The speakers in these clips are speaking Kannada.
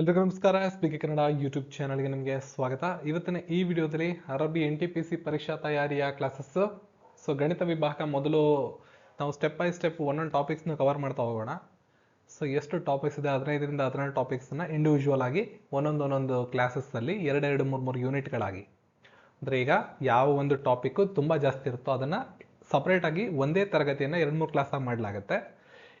ಎಲ್ರಿಗೂ ನಮಸ್ಕಾರ. ಸ್ಪೀಕಿ ಕನ್ನಡ ಯೂಟ್ಯೂಬ್ ಚಾನಲ್ಗೆ ನಿಮಗೆ ಸ್ವಾಗತ. ಇವತ್ತಿನ ಈ ವಿಡಿಯೋದಲ್ಲಿ ಅರಬ್ಬಿ ಎನ್ ಟಿ ಪಿ ಸಿ ಪರೀಕ್ಷಾ ತಯಾರಿಯ ಕ್ಲಾಸಸ್ ಸೊ ಗಣಿತ ವಿಭಾಗ ಮೊದಲು ನಾವು ಸ್ಟೆಪ್ ಬೈ ಸ್ಟೆಪ್ ಒಂದೊಂದು ಟಾಪಿಕ್ಸ್ನ ಕವರ್ ಮಾಡ್ತಾ ಹೋಗೋಣ. ಸೊ ಎಷ್ಟು ಟಾಪಿಕ್ಸ್ ಇದೆ? ಹದಿನೈದರಿಂದ ಹದಿನೇಳು ಟಾಪಿಕ್ಸನ್ನು ಇಂಡಿವಿಜುವಲ್ ಆಗಿ ಒಂದೊಂದು ಒಂದೊಂದು ಕ್ಲಾಸಸ್ಸಲ್ಲಿ ಎರಡೆರಡು ಮೂರು ಮೂರು ಯೂನಿಟ್ಗಳಾಗಿ ಅಂದರೆ ಈಗ ಯಾವ ಒಂದು ಟಾಪಿಕ್ಕು ತುಂಬ ಜಾಸ್ತಿ ಇರುತ್ತೋ ಅದನ್ನು ಸಪ್ರೇಟಾಗಿ ಒಂದೇ ತರಗತಿಯನ್ನು ಎರಡು ಮೂರು ಕ್ಲಾಸಾಗಿ ಮಾಡಲಾಗುತ್ತೆ.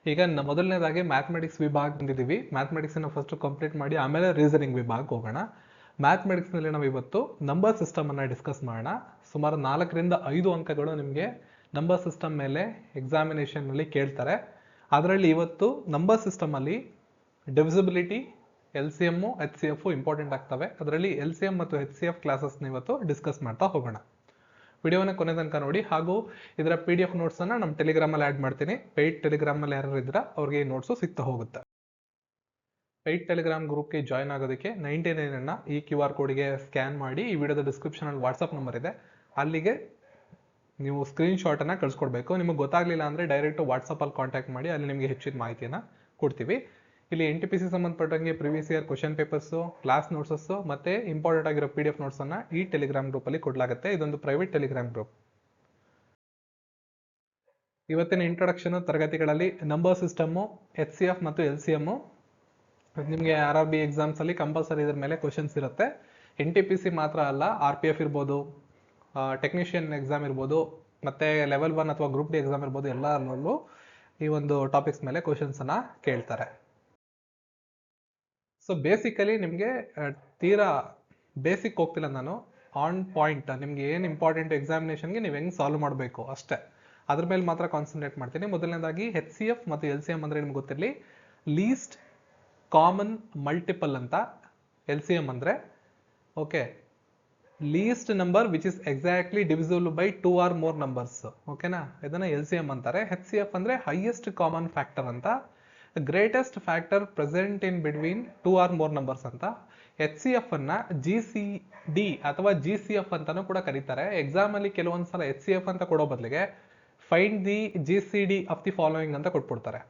ಈಗ ಮೊದಲನೇದಾಗಿ ಮ್ಯಾಥಮೆಟಿಕ್ಸ್ ವಿಭಾಗ ಬಂದಿದ್ದೀವಿ. ಮ್ಯಾಥಮೆಟಿಕ್ಸನ್ನು ಫಸ್ಟ್ ಕಂಪ್ಲೀಟ್ ಮಾಡಿ ಆಮೇಲೆ ರೀಸನಿಂಗ್ ವಿಭಾಗಕ್ಕೆ ಹೋಗೋಣ. ಮ್ಯಾಥಮೆಟಿಕ್ಸ್ನಲ್ಲಿ ನಾವು ಇವತ್ತು ನಂಬರ್ ಸಿಸ್ಟಮನ್ನು ಡಿಸ್ಕಸ್ ಮಾಡೋಣ. ಸುಮಾರು ನಾಲ್ಕರಿಂದ ಐದು ಅಂಕಗಳು ನಿಮಗೆ ನಂಬರ್ ಸಿಸ್ಟಮ್ ಮೇಲೆ ಎಕ್ಸಾಮಿನೇಷನ್ನಲ್ಲಿ ಕೇಳ್ತಾರೆ. ಅದರಲ್ಲಿ ಇವತ್ತು number ಸಿಸ್ಟಮಲ್ಲಿ divisibility L C M H C F important ಆಗ್ತವೆ. ಅದರಲ್ಲಿ ಎಲ್ ಸಿ ಎಂ ಮತ್ತು ಎಚ್ ಸಿ ಎಫ್ ಕ್ಲಾಸಸ್ನ ಇವತ್ತು ಡಿಸ್ಕಸ್ ಮಾಡ್ತಾ ಹೋಗೋಣ. ವಿಡಿಯೋನ ಕೊನೆ ತನಕ ನೋಡಿ. ಹಾಗೂ ಇದರ ಪಿ ಡಿ ಎಫ್ ನೋಟ್ಸನ್ನು ನಮ್ಮ ಟೆಲಿಗ್ರಾಮಲ್ಲಿ ಆ್ಯಡ್ ಮಾಡ್ತೀನಿ. ಪೇಯ್ಡ್ ಟೆಲಿಗ್ರಾಮಲ್ಲಿ ಯಾರು ಇದ್ರೆ ಅವ್ರಿಗೆ ಈ ನೋಟ್ಸು ಸಿಗ್ತಾ ಹೋಗುತ್ತೆ. ಪೇಯ್ಡ್ ಟೆಲಿಗ್ರಾಮ್ ಗ್ರೂಪ್ಗೆ ಜಾಯ್ನ್ ಆಗೋದಕ್ಕೆ ನೈಂಟಿ ನೈನನ್ನು ಈ ಕ್ಯೂ ಆರ್ ಕೋಡ್ಗೆ ಸ್ಕ್ಯಾನ್ ಮಾಡಿ ಈ ವಿಡಿಯೋದ ಡಿಸ್ಕ್ರಿಪ್ಷನಲ್ಲಿ ವಾಟ್ಸಪ್ ನಂಬರ್ ಇದೆ. ಅಲ್ಲಿಗೆ ನೀವು ಸ್ಕ್ರೀನ್ ಶಾಟನ್ನು ಕಳಿಸ್ಕೊಡ್ಬೇಕು. ನಿಮಗೆ ಗೊತ್ತಾಗಲಿಲ್ಲ ಅಂದರೆ ಡೈರೆಕ್ಟ್ ವಾಟ್ಸಪ್ಪಲ್ಲಿ ಕಾಂಟ್ಯಾಕ್ಟ್ ಮಾಡಿ ಅಲ್ಲಿ ನಿಮಗೆ ಹೆಚ್ಚಿನ ಮಾಹಿತಿಯನ್ನು ಕೊಡ್ತೀವಿ. ಇಲ್ಲಿ ಎನ್ ಟಿ ಪಿ ಸಿ ಸಂಬಂಧಪಟ್ಟಂಗೆ previous year question papers class ನೋಟ್ಸಸ್ಸು ಮತ್ತು ಇಂಪಾರ್ಟೆಂಟ್ ಆಗಿರೋ ಪಿ ಡಿ ಎಫ್ ನೋಟ್ಸನ್ನು ಈ ಟೆಲಿಗ್ರಾಮ್ ಗ್ರೂಪಲ್ಲಿ ಕೊಡಲಾಗುತ್ತೆ. ಇದೊಂದು ಪ್ರೈವೇಟ್ ಟೆಲಿಗ್ರಾಮ್ ಗ್ರೂಪ್ ಇವತ್ತಿನ ಇಂಟ್ರೊಡಕ್ಷನ್ ತರಗತಿಗಳಲ್ಲಿ number system H C F ಮತ್ತು ಎಲ್ ಸಿ ಎಮ್ಮು ನಿಮಗೆ ಆರ್ ಆರ್ ಬಿ ಎಕ್ಸಾಮ್ಸಲ್ಲಿ ಕಂಪಲ್ಸರಿ ಇದ್ರ ಮೇಲೆ ಕ್ವಶನ್ಸ್ ಇರುತ್ತೆ. ಎನ್ ಟಿ ಪಿ ಸಿ ಮಾತ್ರ ಅಲ್ಲ ಆರ್ ಪಿ ಎಫ್ ಇರ್ಬೋದು ಟೆಕ್ನಿಷಿಯನ್ ಎಕ್ಸಾಮ್ ಇರ್ಬೋದು, ಮತ್ತು ಲೆವೆಲ್ ಒನ್ ಅಥವಾ ಗ್ರೂಪ್ ಡಿ ಎಕ್ಸಾಮ್ ಇರ್ಬೋದು, ಎಲ್ಲರಲ್ಲೂ ಈ ಒಂದು ಟಾಪಿಕ್ಸ್ ಮೇಲೆ ಕ್ವಶನ್ಸನ್ನು ಕೇಳ್ತಾರೆ. ಸೊ ಬೇಸಿಕಲಿ ನಿಮಗೆ ತೀರಾ ಬೇಸಿಕ್ ಹೋಗ್ತಿಲ್ಲ ನಾನು. ಆನ್ ಪಾಯಿಂಟ್ ನಿಮ್ಗೆ ಏನು ಇಂಪಾರ್ಟೆಂಟ್ ಎಕ್ಸಾಮಿನೇಷನ್ಗೆ ನೀವು ಹೆಂಗೆ ಸಾಲ್ವ್ ಮಾಡಬೇಕು ಅಷ್ಟೇ. ಅದ್ರ ಮೇಲೆ ಮಾತ್ರ ಕಾನ್ಸಂಟ್ರೇಟ್ ಮಾಡ್ತೀನಿ. ಮೊದಲನೇದಾಗಿ ಎಚ್ ಸಿ ಎಫ್ ಮತ್ತು ಎಲ್ ಸಿ ಎಂ ಅಂದರೆ ನಿಮ್ಗೆ ಗೊತ್ತಿರಲಿ ಲೀಸ್ಟ್ ಕಾಮನ್ ಮಲ್ಟಿಪಲ್ ಅಂತ ಎಲ್ ಸಿ ಎಂ ಅಂದರೆ. Okay least number which is exactly divisible by two or more numbers ಓಕೆನಾ ಇದನ್ನ ಎಲ್ ಸಿ ಎಂ ಅಂತಾರೆ. ಎಚ್ ಸಿ ಎಫ್ ಅಂದರೆ ಹೈಯೆಸ್ಟ್ ಕಾಮನ್ ಫ್ಯಾಕ್ಟರ್ ಅಂತ. Greatest factor present in between two or more numbers ಅಂತ ಎಚ್ ಸಿ ಎಫ್ ಅನ್ನ ಜಿ ಸಿ ಡಿ ಅಥವಾ ಜಿ ಸಿ ಎಫ್ ಅಂತಾನೂ ಕೂಡ ಕರೀತಾರೆ. ಎಕ್ಸಾಮ್ ಅಲ್ಲಿ ಕೆಲವೊಂದು ಸಲ ಎಚ್ ಸಿ ಎಫ್ ಅಂತ ಕೊಡೋ ಬದಲಿಗೆ find the G C D of the following ಅಂತ ಕೊಟ್ಬಿಡ್ತಾರೆ.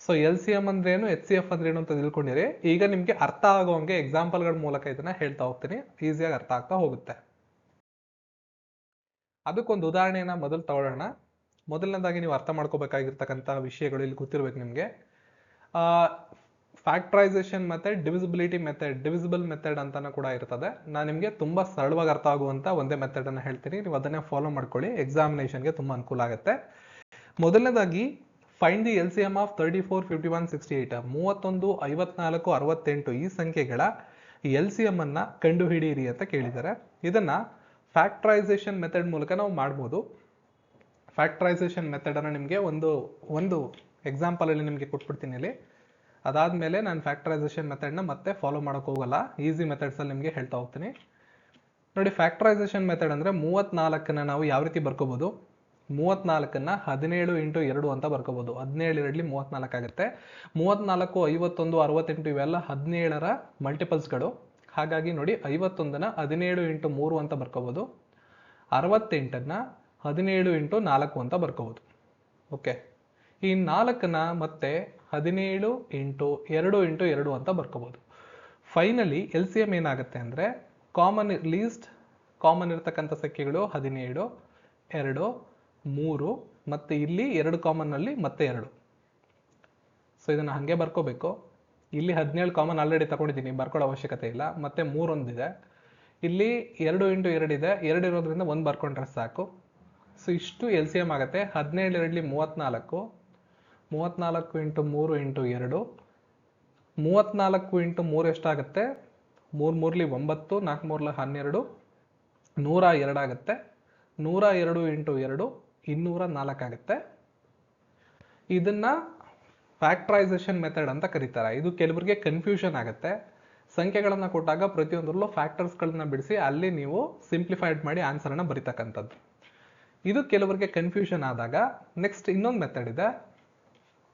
ಸೊ ಎಲ್ ಸಿ ಎಂ ಅಂದ್ರೇನು ಎಚ್ ಸಿ ಎಫ್ ಅಂದ್ರೇನು ಅಂತ ತಿಳ್ಕೊಂಡಿರಿ. ಈಗ ನಿಮ್ಗೆ ಅರ್ಥ ಆಗೋಂಗೆ ಎಕ್ಸಾಂಪಲ್ಗಳ ಮೂಲಕ ಇದನ್ನ ಹೇಳ್ತಾ ಹೋಗ್ತೀನಿ. ಈಸಿಯಾಗಿ ಅರ್ಥ ಆಗ್ತಾ ಹೋಗುತ್ತೆ. ಅದಕ್ಕೊಂದು ಉದಾಹರಣೆಯನ್ನ ಮೊದಲು ತಗೊಳ್ಳೋಣ. ಮೊದಲನೇದಾಗಿ ನೀವು ಅರ್ಥ ಮಾಡ್ಕೋಬೇಕಾಗಿರ್ತಕ್ಕಂಥ ವಿಷಯಗಳು ಇಲ್ಲಿ ಗೊತ್ತಿರ್ಬೇಕು ನಿಮಗೆ. Factorisation method divisibility method divisible method ಅಂತಾನು ಕೂಡ ಇರ್ತದೆ. ನಾನು ನಿಮಗೆ ತುಂಬ ಸರಳವಾಗಿ ಅರ್ಥ ಆಗುವಂಥ ಒಂದೇ ಮೆಥಡನ್ನು ಹೇಳ್ತೀನಿ. ನೀವು ಅದನ್ನೇ ಫಾಲೋ ಮಾಡ್ಕೊಳ್ಳಿ. ಎಕ್ಸಾಮಿನೇಷನ್ಗೆ ತುಂಬ ಅನುಕೂಲ ಆಗುತ್ತೆ. ಮೊದಲನೇದಾಗಿ find the L C M of thirty four fifty one sixty eight ಮೂವತ್ತೊಂದು, ಐವತ್ನಾಲ್ಕು, ಅರವತ್ತೆಂಟು ಈ ಸಂಖ್ಯೆಗಳ ಎಲ್ ಸಿ ಎಂ ಅನ್ನ ಕಂಡುಹಿಡಿಯಿರಿ ಅಂತ ಕೇಳಿದ್ದಾರೆ ಇದನ್ನ ಫ್ಯಾಕ್ಟ್ರೈಸೇಷನ್ ಮೆಥಡ್ ಮೂಲಕ ನಾವು ಮಾಡ್ಬೋದು. ಫ್ಯಾಕ್ಟ್ರೈಸೇಷನ್ ಮೆಥಡನ್ನು ನಿಮಗೆ ಒಂದು ಒಂದು ಎಕ್ಸಾಂಪಲಲ್ಲಿ ನಿಮಗೆ ಕೊಟ್ಬಿಡ್ತೀನಿ ಇಲ್ಲಿ. ಅದಾದಮೇಲೆ ನಾನು ಫ್ಯಾಕ್ಟ್ರೈಸೇಷನ್ ಮೆಥಡ್ನ ಮತ್ತೆ ಫಾಲೋ ಮಾಡೋಕೆ ಹೋಗಲ್ಲ. ಈಸಿ ಮೆಥಡ್ಸಲ್ಲಿ ನಿಮಗೆ ಹೇಳ್ತಾ ಹೋಗ್ತೀನಿ. ನೋಡಿ ಫ್ಯಾಕ್ಟ್ರೈಸೇಷನ್ ಮೆಥಡ್ ಅಂದರೆ ಮೂವತ್ತ್ನಾಲ್ಕನ್ನು ನಾವು ಯಾವ ರೀತಿ ಬರ್ಕೋಬೋದು? ಮೂವತ್ತ್ನಾಲ್ಕನ್ನು ಹದಿನೇಳು ಇಂಟು ಎರಡು ಅಂತ ಬರ್ಕೋಬೋದು. ಹದಿನೇಳು ಎರಡಲಿ ಮೂವತ್ತ್ನಾಲ್ಕು ಆಗುತ್ತೆ. ಮೂವತ್ತ್ನಾಲ್ಕು ಐವತ್ತೊಂದು, ಅರವತ್ತೆಂಟು ಇವೆಲ್ಲ ಹದಿನೇಳರ ಮಲ್ಟಿಪಲ್ಸ್ಗಳು ಹಾಗಾಗಿ ನೋಡಿ, ಐವತ್ತೊಂದನ್ನು ಹದಿನೇಳು ಇಂಟು ಮೂರು ಅಂತ ಬರ್ಕೋಬೋದು. ಅರವತ್ತೆಂಟನ್ನ ಹದಿನೇಳು ಇಂಟು ನಾಲ್ಕು ಅಂತ ಬರ್ಕೋಬೋದು. ಓಕೆ ಈ ನಾಲ್ಕನ್ನ ಮತ್ತೆ ಹದಿನೇಳು ಇಂಟು ಎರಡು ಇಂಟು ಎರಡು ಅಂತ ಬರ್ಕೋಬೋದು. ಫೈನಲಿ ಎಲ್ ಸಿ ಎಂ ಏನಾಗುತ್ತೆ ಅಂದರೆ ಕಾಮನ್ ಲೀಸ್ಟ್ ಕಾಮನ್ ಇರ್ತಕ್ಕಂಥ ಸಂಖ್ಯೆಗಳು ಹದಿನೇಳು, ಎರಡು, ಮೂರು, ಮತ್ತು ಇಲ್ಲಿ ಎರಡು ಕಾಮನ್ನಲ್ಲಿ ಮತ್ತೆ ಎರಡು. ಸೊ ಇದನ್ನು ಹಾಗೆ ಬರ್ಕೋಬೇಕು. ಇಲ್ಲಿ ಹದಿನೇಳು ಕಾಮನ್ ಆಲ್ರೆಡಿ ತಗೊಂಡಿದ್ದೀನಿ, ಬರ್ಕೊಳ್ಳೋ ಅವಶ್ಯಕತೆ ಇಲ್ಲ. ಮತ್ತೆ ಮೂರೊಂದಿದೆ. ಇಲ್ಲಿ ಎರಡು ಇಂಟು ಎರಡಿದೆ ಎರಡು ಇರೋದ್ರಿಂದ ಒಂದು ಬರ್ಕೊಂಡ್ರೆ ಸಾಕು. ಸೊ ಇಷ್ಟು ಎಲ್ ಸಿ ಎಂ ಆಗುತ್ತೆ. ಹದಿನೇಳು ಎರಡಲಿ ಮೂವತ್ತ್ನಾಲ್ಕು ಮೂವತ್ತ್ನಾಲ್ಕು ಇಂಟು ಮೂರು ಇಂಟು ಎರಡು. ಮೂವತ್ತ್ನಾಲ್ಕು ಇಂಟು ಮೂರು ಎಷ್ಟಾಗುತ್ತೆ? ಮೂರು ಮೂರಲಿ ಒಂಬತ್ತು, ನಾಲ್ಕು ಮೂರಲಿ ಹನ್ನೆರಡು. ನೂರ ಎರಡಾಗುತ್ತೆ ನೂರ ಎರಡು ಇಂಟು ಎರಡು, ಇನ್ನೂರ ನಾಲ್ಕಾಗುತ್ತೆ ಇದನ್ನ ಫ್ಯಾಕ್ಟ್ರೈಸೇಷನ್ ಮೆಥಡ್ ಅಂತ ಕರೀತಾರೆ. ಇದು ಕೆಲವರಿಗೆ ಕನ್ಫ್ಯೂಷನ್ ಆಗುತ್ತೆ. ಸಂಖ್ಯೆಗಳನ್ನು ಕೊಟ್ಟಾಗ ಪ್ರತಿಯೊಂದರಲ್ಲೂ ಫ್ಯಾಕ್ಟರ್ಸ್ಗಳನ್ನ ಬಿಡಿಸಿ ಅಲ್ಲಿ ನೀವು ಸಿಂಪ್ಲಿಫೈಡ್ ಮಾಡಿ ಆನ್ಸರನ್ನ ಬರಿತಕ್ಕಂಥದ್ದು. ಇದು ಕೆಲವರಿಗೆ ಕನ್ಫ್ಯೂಷನ್ ಆದಾಗ ನೆಕ್ಸ್ಟ್ ಇನ್ನೊಂದು ಮೆಥಡ್ ಇದೆ.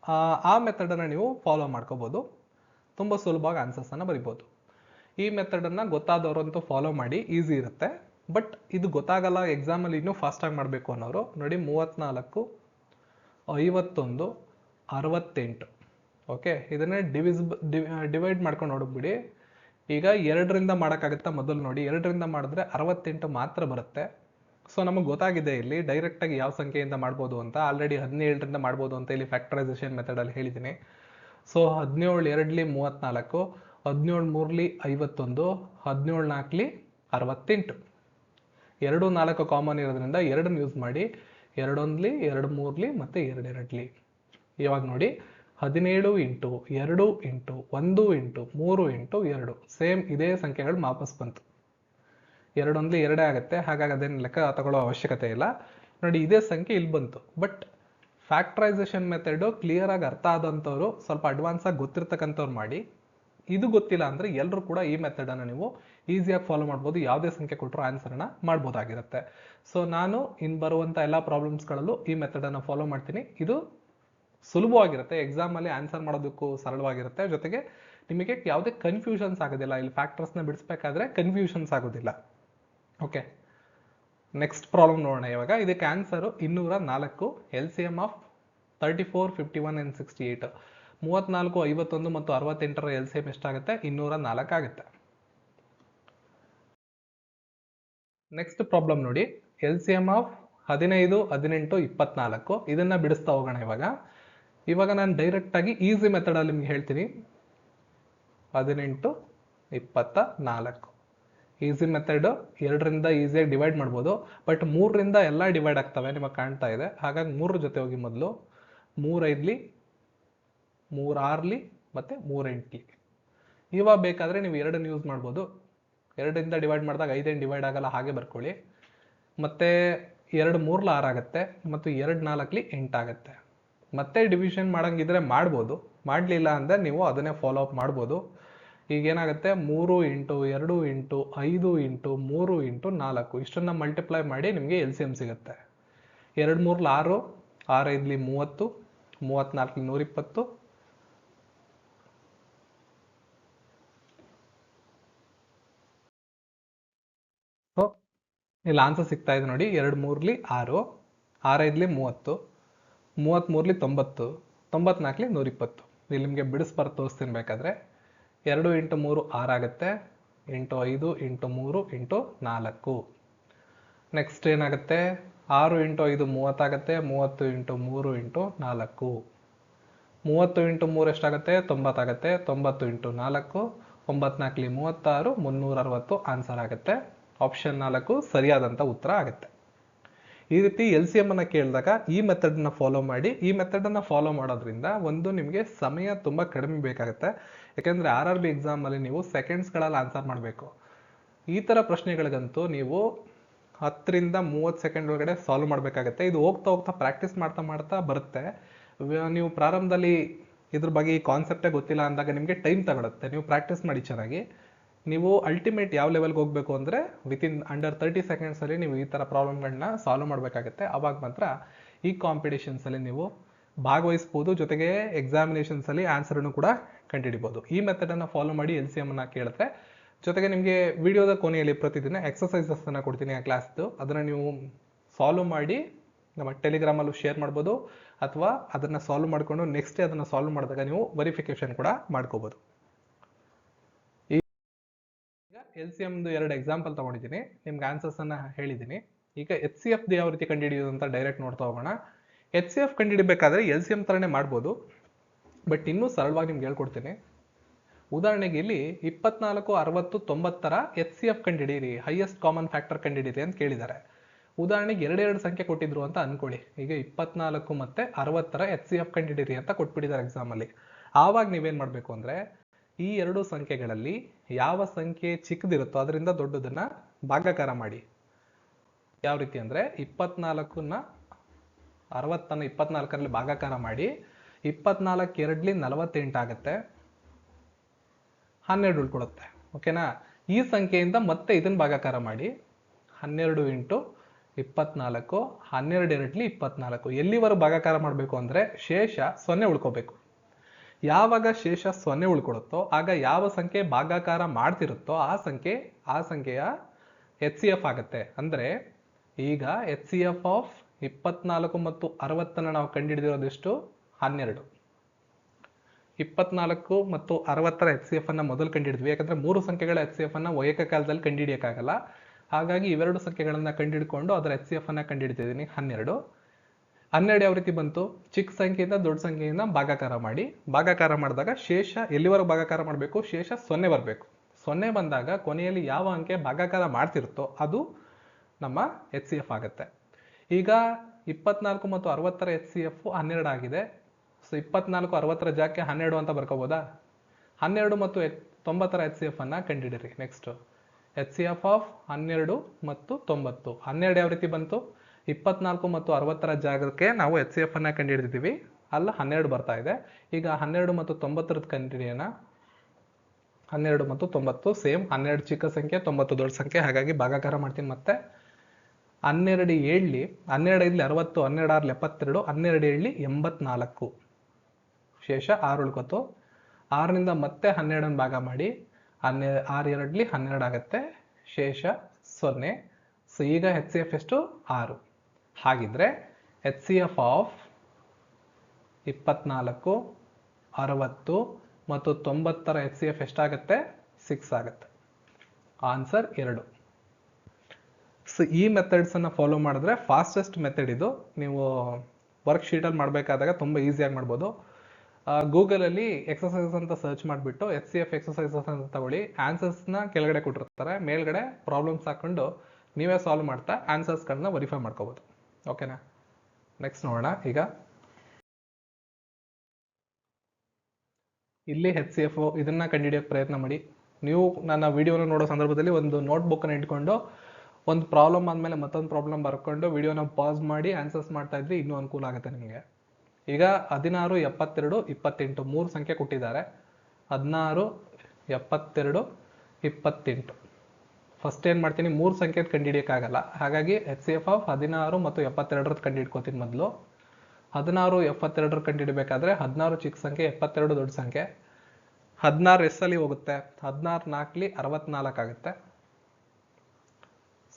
ಆ, ಮೆಥಡನ್ನು ನೀವು ಫಾಲೋ ಮಾಡ್ಕೋಬೋದು. ತುಂಬ ಸುಲಭವಾಗಿ ಆನ್ಸರ್ಸನ್ನು ಬರಿಬೋದು. ಈ ಮೆಥಡನ್ನು ಗೊತ್ತಾದವರಂತೂ ಫಾಲೋ ಮಾಡಿ ಈಸಿ ಇರುತ್ತೆ. ಬಟ್ ಇದು ಗೊತ್ತಾಗಲ್ಲ ಎಕ್ಸಾಮಲ್ಲಿ ಇನ್ನೂ ಫಾಸ್ಟಾಗಿ ಮಾಡಬೇಕು ಅನ್ನೋರು ನೋಡಿ ಮೂವತ್ತ್ನಾಲ್ಕು ಐವತ್ತೊಂದು ಅರವತ್ತೆಂಟು. ಓಕೆ ಇದನ್ನೇ ಡಿವಿಸ್ ಡಿವೈಡ್ ಮಾಡ್ಕೊಂಡು ನೋಡಿಬಿಡಿ ಈಗ ಎರಡರಿಂದ ಮಾಡೋಕ್ಕಾಗುತ್ತಾ ಮೊದಲು ನೋಡಿ. ಎರಡರಿಂದ ಮಾಡಿದ್ರೆ ಅರವತ್ತೆಂಟು ಮಾತ್ರ ಬರುತ್ತೆ. ಸೊ ನಮಗೆ ಗೊತ್ತಾಗಿದೆ ಇಲ್ಲಿ ಡೈರೆಕ್ಟಾಗಿ ಯಾವ ಸಂಖ್ಯೆಯಿಂದ ಮಾಡ್ಬೋದು ಅಂತ. ಆಲ್ರೆಡಿ ಹದಿನೇಳರಿಂದ ಮಾಡ್ಬೋದು ಅಂತ ಇಲ್ಲಿ ಫ್ಯಾಕ್ಟರೈಸೇಷನ್ ಮೆಥಡಲ್ಲಿ ಹೇಳಿದ್ದೀನಿ. ಸೊ ಹದಿನೇಳು ಎರಡ್ಲಿ ಮೂವತ್ತ್ನಾಲ್ಕು ಹದಿನೇಳು ಮೂರ್ಲಿ ಐವತ್ತೊಂದು ಹದಿನೇಳು ನಾಲ್ಕಲಿ ಅರವತ್ತೆಂಟು. ಎರಡು ನಾಲ್ಕು ಕಾಮನ್ ಇರೋದ್ರಿಂದ ಎರಡನ್ನು ಯೂಸ್ ಮಾಡಿ, ಎರಡೊಂದ್ಲಿ ಎರಡು ಮೂರಲಿ ಮತ್ತು ಎರಡೆರಡ್ಲಿ. ಇವಾಗ ನೋಡಿ, ಹದಿನೇಳು ಇಂಟು ಎರಡು ಇಂಟು ಒಂದು ಇಂಟು ಮೂರು ಇಂಟು ಎರಡು. ಸೇಮ್ ಇದೇ ಸಂಖ್ಯೆಗಳು ವಾಪಸ್ ಬಂತು. ಎರಡೊಂದ್ಲಿ ಎರಡೇ ಆಗುತ್ತೆ. ಹಾಗಾಗಿ ಅದೇನು ಲೆಕ್ಕ ತಗೊಳ್ಳೋ ಅವಶ್ಯಕತೆ ಇಲ್ಲ. ನೋಡಿ, ಇದೇ ಸಂಖ್ಯೆ ಇಲ್ಲಿ ಬಂತು. ಬಟ್ ಫ್ಯಾಕ್ಟ್ರೈಸೇಷನ್ ಮೆಥಡು ಕ್ಲಿಯರ್ ಆಗಿ ಅರ್ಥ ಆದಂಥವ್ರು, ಸ್ವಲ್ಪ ಅಡ್ವಾನ್ಸ್ ಆಗಿ ಗೊತ್ತಿರ್ತಕ್ಕಂಥವ್ರು ಮಾಡಿ. ಇದು ಗೊತ್ತಿಲ್ಲ ಅಂದ್ರೆ ಎಲ್ಲರೂ ಕೂಡ ಈ ಮೆಥಡ್ ಅನ್ನು ನೀವು ಈಸಿಯಾಗಿ ಫಾಲೋ ಮಾಡ್ಬೋದು. ಯಾವುದೇ ಸಂಖ್ಯೆ ಕೊಟ್ಟರು ಆನ್ಸರನ್ನು ಮಾಡ್ಬೋದಾಗಿರುತ್ತೆ. ಸೊ ನಾನು ಇನ್ ಬರುವಂಥ ಎಲ್ಲ ಪ್ರಾಬ್ಲಮ್ಸ್ಗಳಲ್ಲೂ ಈ ಮೆಥಡ್ ಅನ್ನು ಫಾಲೋ ಮಾಡ್ತೀನಿ. ಇದು ಸುಲಭವಾಗಿರುತ್ತೆ. ಎಕ್ಸಾಮಲ್ಲಿ ಆನ್ಸರ್ ಮಾಡೋದಕ್ಕೂ ಸರಳವಾಗಿರುತ್ತೆ. ಜೊತೆಗೆ ನಿಮಗೆ ಯಾವುದೇ ಕನ್ಫ್ಯೂಷನ್ಸ್ ಆಗೋದಿಲ್ಲ. ಇಲ್ಲಿ ಫ್ಯಾಕ್ಟರ್ಸ್ನ ಬಿಡಿಸ್ಬೇಕಾದ್ರೆ ಕನ್ಫ್ಯೂಷನ್ಸ್ ಆಗೋದಿಲ್ಲ. ಓಕೆ ನೆಕ್ಸ್ಟ್ ಪ್ರಾಬ್ಲಮ್ ನೋಡೋಣ ಇವಾಗ. ಇದಕ್ಕೆ ಆನ್ಸರು ಇನ್ನೂರ ನಾಲ್ಕು L C M of thirty four fifty one and sixty eight ಮೂವತ್ತ್ನಾಲ್ಕು ಐವತ್ತೊಂದು ಮತ್ತು ಅರವತ್ತೆಂಟರ ಎಲ್ ಸಿ ಎಂ ಎಷ್ಟಾಗುತ್ತೆ? ಇನ್ನೂರ ನಾಲ್ಕು ಆಗುತ್ತೆ. ನೆಕ್ಸ್ಟ್ ಪ್ರಾಬ್ಲಮ್ ನೋಡಿ. ಎಲ್ ಸಿ ಎಂ ಆಫ್ ಹದಿನೈದು, ಹದಿನೆಂಟು, ಇಪ್ಪತ್ನಾಲ್ಕು. ಇದನ್ನ ಬಿಡಿಸ್ತಾ ಹೋಗೋಣ ಇವಾಗ. ಇವಾಗ ನಾನು ಡೈರೆಕ್ಟಾಗಿ ಈಸಿ ಮೆಥಡಲ್ಲಿ ನಿಮ್ಗೆ ಹೇಳ್ತೀನಿ. ಹದಿನೆಂಟು ಇಪ್ಪತ್ತ ನಾಲ್ಕು ಈಸಿ ಮೆಥಡ್ ಎರಡರಿಂದ ಈಸಿಯಾಗಿ ಡಿವೈಡ್ ಮಾಡ್ಬೋದು. ಬಟ್ ಮೂರರಿಂದ ಎಲ್ಲ ಡಿವೈಡ್ ಆಗ್ತವೆ, ನಿಮಗೆ ಕಾಣ್ತಾ ಇದೆ. ಹಾಗಾಗಿ ಮೂರರ ಜೊತೆ ಹೋಗಿ ಮೊದಲು ಮೂರೈದ್ಲಿ, ಮೂರಾರ್ಲಿ, ಮತ್ತು ಮೂರೆಂಟ್ಲಿ. ಇವಾಗ ಬೇಕಾದರೆ ನೀವು ಎರಡನ್ನು ಯೂಸ್ ಮಾಡ್ಬೋದು. ಎರಡರಿಂದ ಡಿವೈಡ್ ಮಾಡಿದಾಗ ಐದೇನು ಡಿವೈಡ್ ಆಗಲ್ಲ, ಹಾಗೆ ಬರ್ಕೊಳ್ಳಿ. ಮತ್ತು ಎರಡು ಮೂರ್ಲ ಆರಾಗುತ್ತೆ ಮತ್ತು ಎರಡು ನಾಲ್ಕಲಿ ಎಂಟಾಗುತ್ತೆ ಮತ್ತೆ ಡಿವಿಷನ್ ಮಾಡೋಂಗಿದ್ರೆ ಮಾಡ್ಬೋದು. ಮಾಡಲಿಲ್ಲ ಅಂದರೆ ನೀವು ಅದನ್ನೇ ಫಾಲೋ ಅಪ್ ಮಾಡ್ಬೋದು. ಈಗ ಏನಾಗುತ್ತೆ ಮೂರು ಇಂಟು ಎರಡು ಇಂಟು ಐದು ಇಂಟು ಮೂರು ಇಂಟು ನಾಲ್ಕು. ಇಷ್ಟನ್ನು ಮಲ್ಟಿಪ್ಲೈ ಮಾಡಿ ನಿಮಗೆ ಎಲ್ ಸಿ ಎಂ ಸಿಗುತ್ತೆ. ಎರಡು ಮೂರ್ಲಿ ಆರು ಆರು ಐದ್ಲಿ ಮೂವತ್ತು ಮೂವತ್ತ್ನಾಲ್ಕಲಿ ನೂರಿಪ್ಪತ್ತು. ಇಲ್ಲಿ ಆನ್ಸರ್ ಸಿಗ್ತಾ ಇದೆ ನೋಡಿ. ಎರಡು ಮೂರ್ಲಿ ಆರು ಆರೈದ್ಲಿ ಮೂವತ್ತು ಮೂವತ್ತ್ಮೂರ್ಲಿ ತೊಂಬತ್ತು, ತೊಂಬತ್ನಾಲ್ಕಲಿ ನೂರಿಪ್ಪತ್ತು. ಇಲ್ಲಿ ನಿಮಗೆ ಬಿಡಿಸ್ಬಾರ್ದು ತೋರಿಸ್ತೀನಿ ಬೇಕಾದ್ರೆ. ಎರಡು ಇಂಟು ಮೂರು ಆರಾಗುತ್ತೆ ಎಂಟು ಐದು ಇಂಟು ಮೂರು ಇಂಟು ನಾಲ್ಕು. ನೆಕ್ಸ್ಟ್ ಏನಾಗುತ್ತೆ? ಆರು ಇಂಟು ಐದು ಮೂವತ್ತಾಗುತ್ತೆ ಮೂವತ್ತು ಇಂಟು ಮೂರು ಇಂಟು ನಾಲ್ಕು. ಮೂವತ್ತು ಇಂಟು ಮೂರು ಎಷ್ಟಾಗುತ್ತೆ? ತೊಂಬತ್ತಾಗುತ್ತೆ ತೊಂಬತ್ತು ಇಂಟು ನಾಲ್ಕು. ಒಂಬತ್ನಾಲ್ಕಲಿ ಮೂವತ್ತಾರು, ಮುನ್ನೂರ ಅರವತ್ತು ಆನ್ಸರ್ ಆಗುತ್ತೆ. ಆಪ್ಷನ್ ನಾಲ್ಕು ಸರಿಯಾದಂಥ ಉತ್ತರ ಆಗುತ್ತೆ. ಈ ರೀತಿ ಎಲ್ ಸಿ ಎಂ ಅನ್ನ ಕೇಳಿದಾಗ ಈ ಮೆಥಡನ್ನ ಫಾಲೋ ಮಾಡಿ. ಈ ಮೆಥಡನ್ನು ಫಾಲೋ ಮಾಡೋದ್ರಿಂದ ಒಂದು ನಿಮಗೆ ಸಮಯ ತುಂಬ ಕಡಿಮೆ ಬೇಕಾಗುತ್ತೆ. ಯಾಕೆಂದರೆ ಆರ್ ಆರ್ ಬಿ ಎಕ್ಸಾಮಲ್ಲಿ ನೀವು ಸೆಕೆಂಡ್ಸ್ಗಳಲ್ಲಿ ಆನ್ಸರ್ ಮಾಡಬೇಕು. ಈ ಥರ ಪ್ರಶ್ನೆಗಳಿಗಂತೂ ನೀವು ಹತ್ತರಿಂದ ಮೂವತ್ತು ಸೆಕೆಂಡ್ ಒಳಗಡೆ ಸಾಲ್ವ್ ಮಾಡಬೇಕಾಗತ್ತೆ. ಇದು ಹೋಗ್ತಾ ಹೋಗ್ತಾ ಪ್ರಾಕ್ಟೀಸ್ ಮಾಡ್ತಾ ಮಾಡ್ತಾ ಬರುತ್ತೆ. ನೀವು ಪ್ರಾರಂಭದಲ್ಲಿ ಇದ್ರ ಬಗ್ಗೆ ಈ ಕಾನ್ಸೆಪ್ಟೇ ಗೊತ್ತಿಲ್ಲ ಅಂದಾಗ ನಿಮಗೆ ಟೈಮ್ ತಗೊಳುತ್ತೆ. ನೀವು ಪ್ರಾಕ್ಟೀಸ್ ಮಾಡಿ ಚೆನ್ನಾಗಿ. ನೀವು ಅಲ್ಟಿಮೇಟ್ ಯಾವ ಲೆವೆಲ್ಗೆ ಹೋಗಬೇಕು ಅಂದರೆ ವಿತಿನ್ ಅಂಡರ್ ತರ್ಟಿ ಸೆಕೆಂಡ್ಸಲ್ಲಿ ನೀವು ಈ ಥರ ಪ್ರಾಬ್ಲಮ್ಗಳನ್ನ ಸಾಲ್ವ್ ಮಾಡಬೇಕಾಗತ್ತೆ. ಅವಾಗ ಮಾತ್ರ ಈ ಕಾಂಪಿಟೇಷನ್ಸಲ್ಲಿ ನೀವು ಭಾಗವಹಿಸ್ಬೋದು, ಜೊತೆಗೆ ಎಕ್ಸಾಮಿನೇಷನ್ಸಲ್ಲಿ ಆನ್ಸರನ್ನು ಕೂಡ ಕಂಡುಹಿಡಿಬೋದು. ಈ ಮೆಥಡನ್ನು ಫಾಲೋ ಮಾಡಿ ಎಲ್ ಸಿ ಎಮ್ಮನ್ನು ಕೇಳಿದ್ರೆ, ಜೊತೆಗೆ ನಿಮಗೆ ವಿಡಿಯೋದ ಕೊನೆಯಲ್ಲಿ ಪ್ರತಿದಿನ ಎಕ್ಸಸೈಸಸ್ಸನ್ನು ಕೊಡ್ತೀನಿ ಆ ಕ್ಲಾಸ್ದು ಅದನ್ನು ನೀವು ಫಾಲೋ ಮಾಡಿ, ನಮ್ಮ ಟೆಲಿಗ್ರಾಮಲ್ಲೂ ಶೇರ್ ಮಾಡ್ಬೋದು, ಅಥವಾ ಅದನ್ನು ಸಾಲ್ವ್ ಮಾಡಿಕೊಂಡು ನೆಕ್ಸ್ಟ್ ಡೇ ಅದನ್ನು ಸಾಲ್ವ್ ಮಾಡಿದಾಗ ನೀವು ವೆರಿಫಿಕೇಶನ್ ಕೂಡ ಮಾಡ್ಕೋಬೋದು. ಈಗ ಎಲ್ ಸಿ ಎಮ್ದು ಎರಡು ಎಕ್ಸಾಂಪಲ್ ತಗೊಂಡಿದ್ದೀನಿ. ನಿಮ್ಗೆ ಆನ್ಸರ್ಸನ್ನು ಹೇಳಿದ್ದೀನಿ. ಈಗ ಎಚ್ ಸಿ ಎಫ್ದು ಯಾವ ರೀತಿ ಕಂಡುಹಿಡಿಯೋದು ಅಂತ ಡೈರೆಕ್ಟ್ ನೋಡ್ತಾ ಹೋಗೋಣ. ಎಚ್ ಸಿ ಎಫ್ ಕಂಡುಹಿಡಬೇಕಾದ್ರೆ ಎಲ್ ಸಿ ಎಂ ಥರನೇ ಮಾಡ್ಬೋದು. ಬಟ್ ಇನ್ನೂ ಸರಳವಾಗಿ ನಿಮ್ಗೆ ಹೇಳ್ಕೊಡ್ತೀನಿ. ಉದಾಹರಣೆಗೆ ಇಲ್ಲಿ ಇಪ್ಪತ್ನಾಲ್ಕು, ಅರವತ್ತು, ತೊಂಬತ್ತರ ಎಚ್ ಸಿ ಎಫ್ ಕಂಡುಹಿಡೀರಿ ಹೈಯೆಸ್ಟ್ ಕಾಮನ್ ಫ್ಯಾಕ್ಟರ್ ಕಂಡುಹಿಡೀರಿ ಅಂತ ಕೇಳಿದ್ದಾರೆ. ಉದಾಹರಣೆಗೆ ಎರಡೆರಡು ಸಂಖ್ಯೆ ಕೊಟ್ಟಿದ್ರು ಅಂತ ಅನ್ಕೊಳ್ಳಿ. ಈಗ ಇಪ್ಪತ್ನಾಲ್ಕು ಮತ್ತೆ ಅರವತ್ತರ ಎಚ್ ಸಿ ಎಫ್ ಕಂಡುಹಿಡೀರಿ ಅಂತ ಕೊಟ್ಬಿಟ್ಟಿದ್ದಾರೆ ಎಕ್ಸಾಮಲ್ಲಿ ಆವಾಗ ನೀವೇನು ಮಾಡಬೇಕು ಅಂದರೆ, ಈ ಎರಡು ಸಂಖ್ಯೆಗಳಲ್ಲಿ ಯಾವ ಸಂಖ್ಯೆ ಚಿಕ್ಕದಿರುತ್ತೋ ಅದರಿಂದ ದೊಡ್ಡದನ್ನ ಭಾಗಾಕಾರ ಮಾಡಿ. ಯಾವ ರೀತಿ ಅಂದರೆ ಇಪ್ಪತ್ನಾಲ್ಕನ್ನ ಅರವತ್ತನ್ನು ಇಪ್ಪತ್ನಾಲ್ಕರಲ್ಲಿ ಭಾಗಾಕಾರ ಮಾಡಿ ಇಪ್ಪತ್ನಾಲ್ಕು ಎರಡ್ಲಿ ನಲವತ್ತೆಂಟು ಆಗುತ್ತೆ. ಹನ್ನೆರಡು ಉಳ್ಕೊಡುತ್ತೆ ಓಕೆನಾ? ಈ ಸಂಖ್ಯೆಯಿಂದ ಮತ್ತೆ ಇದನ್ನ ಭಾಗಾಕಾರ ಮಾಡಿ. ಹನ್ನೆರಡು ಇಂಟು ಇಪ್ಪತ್ನಾಲ್ಕು, ಹನ್ನೆರಡು ಎರಡ್ಲಿ ಇಪ್ಪತ್ನಾಲ್ಕು. ಎಲ್ಲಿವರೆಗೂ ಭಾಗಾಕಾರ ಮಾಡಬೇಕು ಅಂದರೆ ಶೇಷ ಸೊನ್ನೆ ಉಳ್ಕೋಬೇಕು. ಯಾವಾಗ ಶೇಷ ಸೊನ್ನೆ ಉಳ್ಕೊಡುತ್ತೋ ಆಗ ಯಾವ ಸಂಖ್ಯೆ ಭಾಗಾಕಾರ ಮಾಡ್ತಿರುತ್ತೋ ಆ ಸಂಖ್ಯೆ, ಆ ಸಂಖ್ಯೆಯ ಎಚ್ ಸಿ ಎಫ್ ಆಗುತ್ತೆ. ಅಂದರೆ ಈಗ ಎಚ್ ಸಿ ಎಫ್ ಆಫ್ ಇಪ್ಪತ್ನಾಲ್ಕು ಮತ್ತು ಅರವತ್ತನ್ನು ನಾವು ಕಂಡುಹಿಡಿದಿರೋದೆಷ್ಟು? ಹನ್ನೆರಡು. ಇಪ್ಪತ್ನಾಲ್ಕು ಮತ್ತು ಅರವತ್ತರ ಎಚ್ ಸಿ ಎಫ್ ಅನ್ನ ಮೊದಲು ಕಂಡುಹಿಡಿದ್ವಿ. ಯಾಕಂದ್ರೆ ಮೂರು ಸಂಖ್ಯೆಗಳ ಎಚ್ ಸಿ ಎಫ್ ಅನ್ನ ಏಕಕಾಲದಲ್ಲಿ ಕಂಡುಹಿಡಿಯಕ್ಕಾಗಲ್ಲ. ಹಾಗಾಗಿ ಇವೆರಡು ಸಂಖ್ಯೆಗಳನ್ನ ಕಂಡುಹಿಡ್ಕೊಂಡು ಅದರ ಎಚ್ ಸಿ ಎಫ್ ಅನ್ನ ಕಂಡುಹಿಡಿತಿದ್ದೀನಿ. ಹನ್ನೆರಡು. ಹನ್ನೆರಡು ಯಾವ ರೀತಿ ಬಂತು? ಚಿಕ್ಕ ಸಂಖ್ಯೆಯಿಂದ ದೊಡ್ಡ ಸಂಖ್ಯೆಯಿಂದ ಭಾಗಾಕಾರ ಮಾಡಿ. ಭಾಗಾಕಾರ ಮಾಡಿದಾಗ ಶೇಷ ಎಲ್ಲಿವರೆಗೂ ಭಾಗಾಕಾರ ಮಾಡಬೇಕು? ಶೇಷ ಸೊನ್ನೆ ಬರಬೇಕು. ಸೊನ್ನೆ ಬಂದಾಗ ಕೊನೆಯಲ್ಲಿ ಯಾವ ಅಂಕೆ ಭಾಗಾಕಾರ ಮಾಡ್ತಿರುತ್ತೋ ಅದು ನಮ್ಮ ಎಚ್ ಸಿ ಎಫ್ ಆಗುತ್ತೆ. ಈಗ ಇಪ್ಪತ್ನಾಲ್ಕು ಮತ್ತು ಅರವತ್ತರ ಎಚ್ ಸಿ ಎಫ್ ಹನ್ನೆರಡು ಆಗಿದೆ ಸೊ ಇಪ್ಪತ್ನಾಲ್ಕು, ಅರವತ್ತರ ಜಾಗಕ್ಕೆ ಹನ್ನೆರಡು ಅಂತ ಬರ್ಕೋಬೋದಾ? ಹನ್ನೆರಡು ಮತ್ತು ತೊಂಬತ್ತರ ಎಚ್ ಸಿ ಎಫ್ ಅನ್ನು ಕಂಡಿಡಿರಿ next H C F of ಹನ್ನೆರಡು ಮತ್ತು ತೊಂಬತ್ತು. ಹನ್ನೆರಡು ಯಾವ ರೀತಿ ಬಂತು? ಇಪ್ಪತ್ನಾಲ್ಕು ಮತ್ತು ಅರವತ್ತರ ಜಾಗಕ್ಕೆ ನಾವು ಎಚ್ ಸಿ ಎಫ್ ಅನ್ನ ಕಂಡುಹಿಡಿದಿದ್ದೀವಿ. ಅಲ್ಲ, ಹನ್ನೆರಡು ಬರ್ತಾ ಇದೆ. ಈಗ ಹನ್ನೆರಡು ಮತ್ತು ತೊಂಬತ್ತರದ್ದು ಕಂಡುಹಿಡಿಯೋಣ. ಹನ್ನೆರಡು ಮತ್ತು ತೊಂಬತ್ತು, ಸೇಮ್ ಹನ್ನೆರಡು ಚಿಕ್ಕ ಸಂಖ್ಯೆ, ತೊಂಬತ್ತು ದೊಡ್ಡ ಸಂಖ್ಯೆ. ಹಾಗಾಗಿ ಭಾಗಾಕಾರ ಮಾಡ್ತೀನಿ ಮತ್ತೆ. ಹನ್ನೆರಡು ಏಳ್ಲಿ, ಹನ್ನೆರಡು ಐದ್ಲಿ ಅರವತ್ತು, ಹನ್ನೆರಡು ಆರ್ಲಿ ಎಪ್ಪತ್ತೆರಡು, ಹನ್ನೆರಡು ಏಳ್ಲಿ ಎಂಬತ್ನಾಲ್ಕು. ಶೇಷ ಆರು ಉಳ್ಕೊತು. ಆರರಿಂದ ಮತ್ತೆ ಹನ್ನೆರಡನ್ನು ಭಾಗ ಮಾಡಿ, ಹನ್ನೆ, ಆರು ಎರಡ್ಲಿ ಹನ್ನೆರಡು ಆಗುತ್ತೆ. ಶೇಷ ಸೊನ್ನೆ. ಸೊ ಈಗ ಎಚ್ ಸಿ ಎಫ್ ಎಷ್ಟು? ಆರು. ಹಾಗಿದ್ರೆ ಎಚ್ ಸಿ ಎಫ್ ಆಫ್ ಇಪ್ಪತ್ನಾಲ್ಕು, ಅರವತ್ತು ಮತ್ತು ತೊಂಬತ್ತರ ಎಚ್ ಸಿ ಎಫ್ ಎಷ್ಟಾಗುತ್ತೆ? ಸಿಕ್ಸ್ ಆಗುತ್ತೆ. ಆನ್ಸರ್ ಎರಡು. ಸೊ ಈ ಮೆಥಡ್ಸನ್ನು ಫಾಲೋ ಮಾಡಿದ್ರೆ ಫಾಸ್ಟೆಸ್ಟ್ ಮೆಥಡ್ ಇದು. ನೀವು ವರ್ಕ್ ಶೀಟಲ್ಲಿ ಮಾಡಬೇಕಾದಾಗ ತುಂಬ ಈಸಿಯಾಗಿ ಮಾಡ್ಬೋದು. ಗೂಗಲಲ್ಲಿ ಎಕ್ಸಸೈಸ್ ಅಂತ ಸರ್ಚ್ ಮಾಡಿಬಿಟ್ಟು ಎಚ್ ಸಿ ಎಫ್ ಎಕ್ಸಸೈಸಸ್ ಅಂತ ತಗೊಳ್ಳಿ. ಆನ್ಸರ್ಸ್ನ ಕೆಳಗಡೆ ಕೊಟ್ಟಿರ್ತಾರೆ. ಮೇಲ್ಗಡೆ ಪ್ರಾಬ್ಲಮ್ಸ್ ಹಾಕೊಂಡು ನೀವೇ ಸಾಲ್ವ್ ಮಾಡ್ತಾ ಆನ್ಸರ್ಸ್ಗಳನ್ನ ವೆರಿಫೈ ಮಾಡ್ಕೋಬೋದು. ಓಕೆನಾ ನೆಕ್ಸ್ಟ್ ನೋಡೋಣ. ಈಗ ಇಲ್ಲಿ ಹೆಚ್ ಸಿ ಎಫ್ ಇದನ್ನ ಕಂಡುಹಿಡಿಯೋಕೆ ಪ್ರಯತ್ನ ಮಾಡಿ. ನೀವು ನನ್ನ ವಿಡಿಯೋನ ನೋಡೋ ಸಂದರ್ಭದಲ್ಲಿ ಒಂದು ನೋಟ್ಬುಕ್ಕನ್ನು ಇಟ್ಕೊಂಡು ಒಂದು ಪ್ರಾಬ್ಲಮ್ ಆದಮೇಲೆ ಮತ್ತೊಂದು ಪ್ರಾಬ್ಲಮ್ ಬರ್ಕೊಂಡು ವಿಡಿಯೋನ ಪಾಸ್ ಮಾಡಿ ಆನ್ಸರ್ಸ್ ಮಾಡ್ತಾ ಇದ್ರೆ ಇನ್ನೂ ಅನುಕೂಲ ಆಗುತ್ತೆ ನಿಮಗೆ. ಈಗ ಹದಿನಾರು, ಎಪ್ಪತ್ತೆರಡು, ಇಪ್ಪತ್ತೆಂಟು ಮೂರು ಸಂಖ್ಯೆ ಕೊಟ್ಟಿದ್ದಾರೆ. ಹದಿನಾರು, ಎಪ್ಪತ್ತೆರಡು, ಇಪ್ಪತ್ತೆಂಟು. ಫಸ್ಟ್ ಏನು ಮಾಡ್ತೀನಿ, ಮೂರು ಸಂಖ್ಯೆ ಕಂಡುಹಿಡಿಯೋಕ್ಕಾಗಲ್ಲ ಹಾಗಾಗಿ ಎಚ್ ಸಿ ಎಫ್ ಆಫ್ ಹದಿನಾರು ಮತ್ತು ಎಪ್ಪತ್ತೆರಡರದ್ದು ಕಂಡುಹಿಡ್ಕೋತೀನಿ ಮೊದಲು. ಹದಿನಾರು ಎಪ್ಪತ್ತೆರಡರ ಕಂಡುಹಿಡಬೇಕಾದ್ರೆ ಹದಿನಾರು ಚಿಕ್ಕ ಸಂಖ್ಯೆ, ಎಪ್ಪತ್ತೆರಡು ದೊಡ್ಡ ಸಂಖ್ಯೆ. ಹದಿನಾರು ಎಸ್ಸಲ್ಲಿ ಹೋಗುತ್ತೆ. ಹದಿನಾರು ನಾಲ್ಕಲಿ ಅರವತ್ನಾಲ್ಕು ಆಗುತ್ತೆ.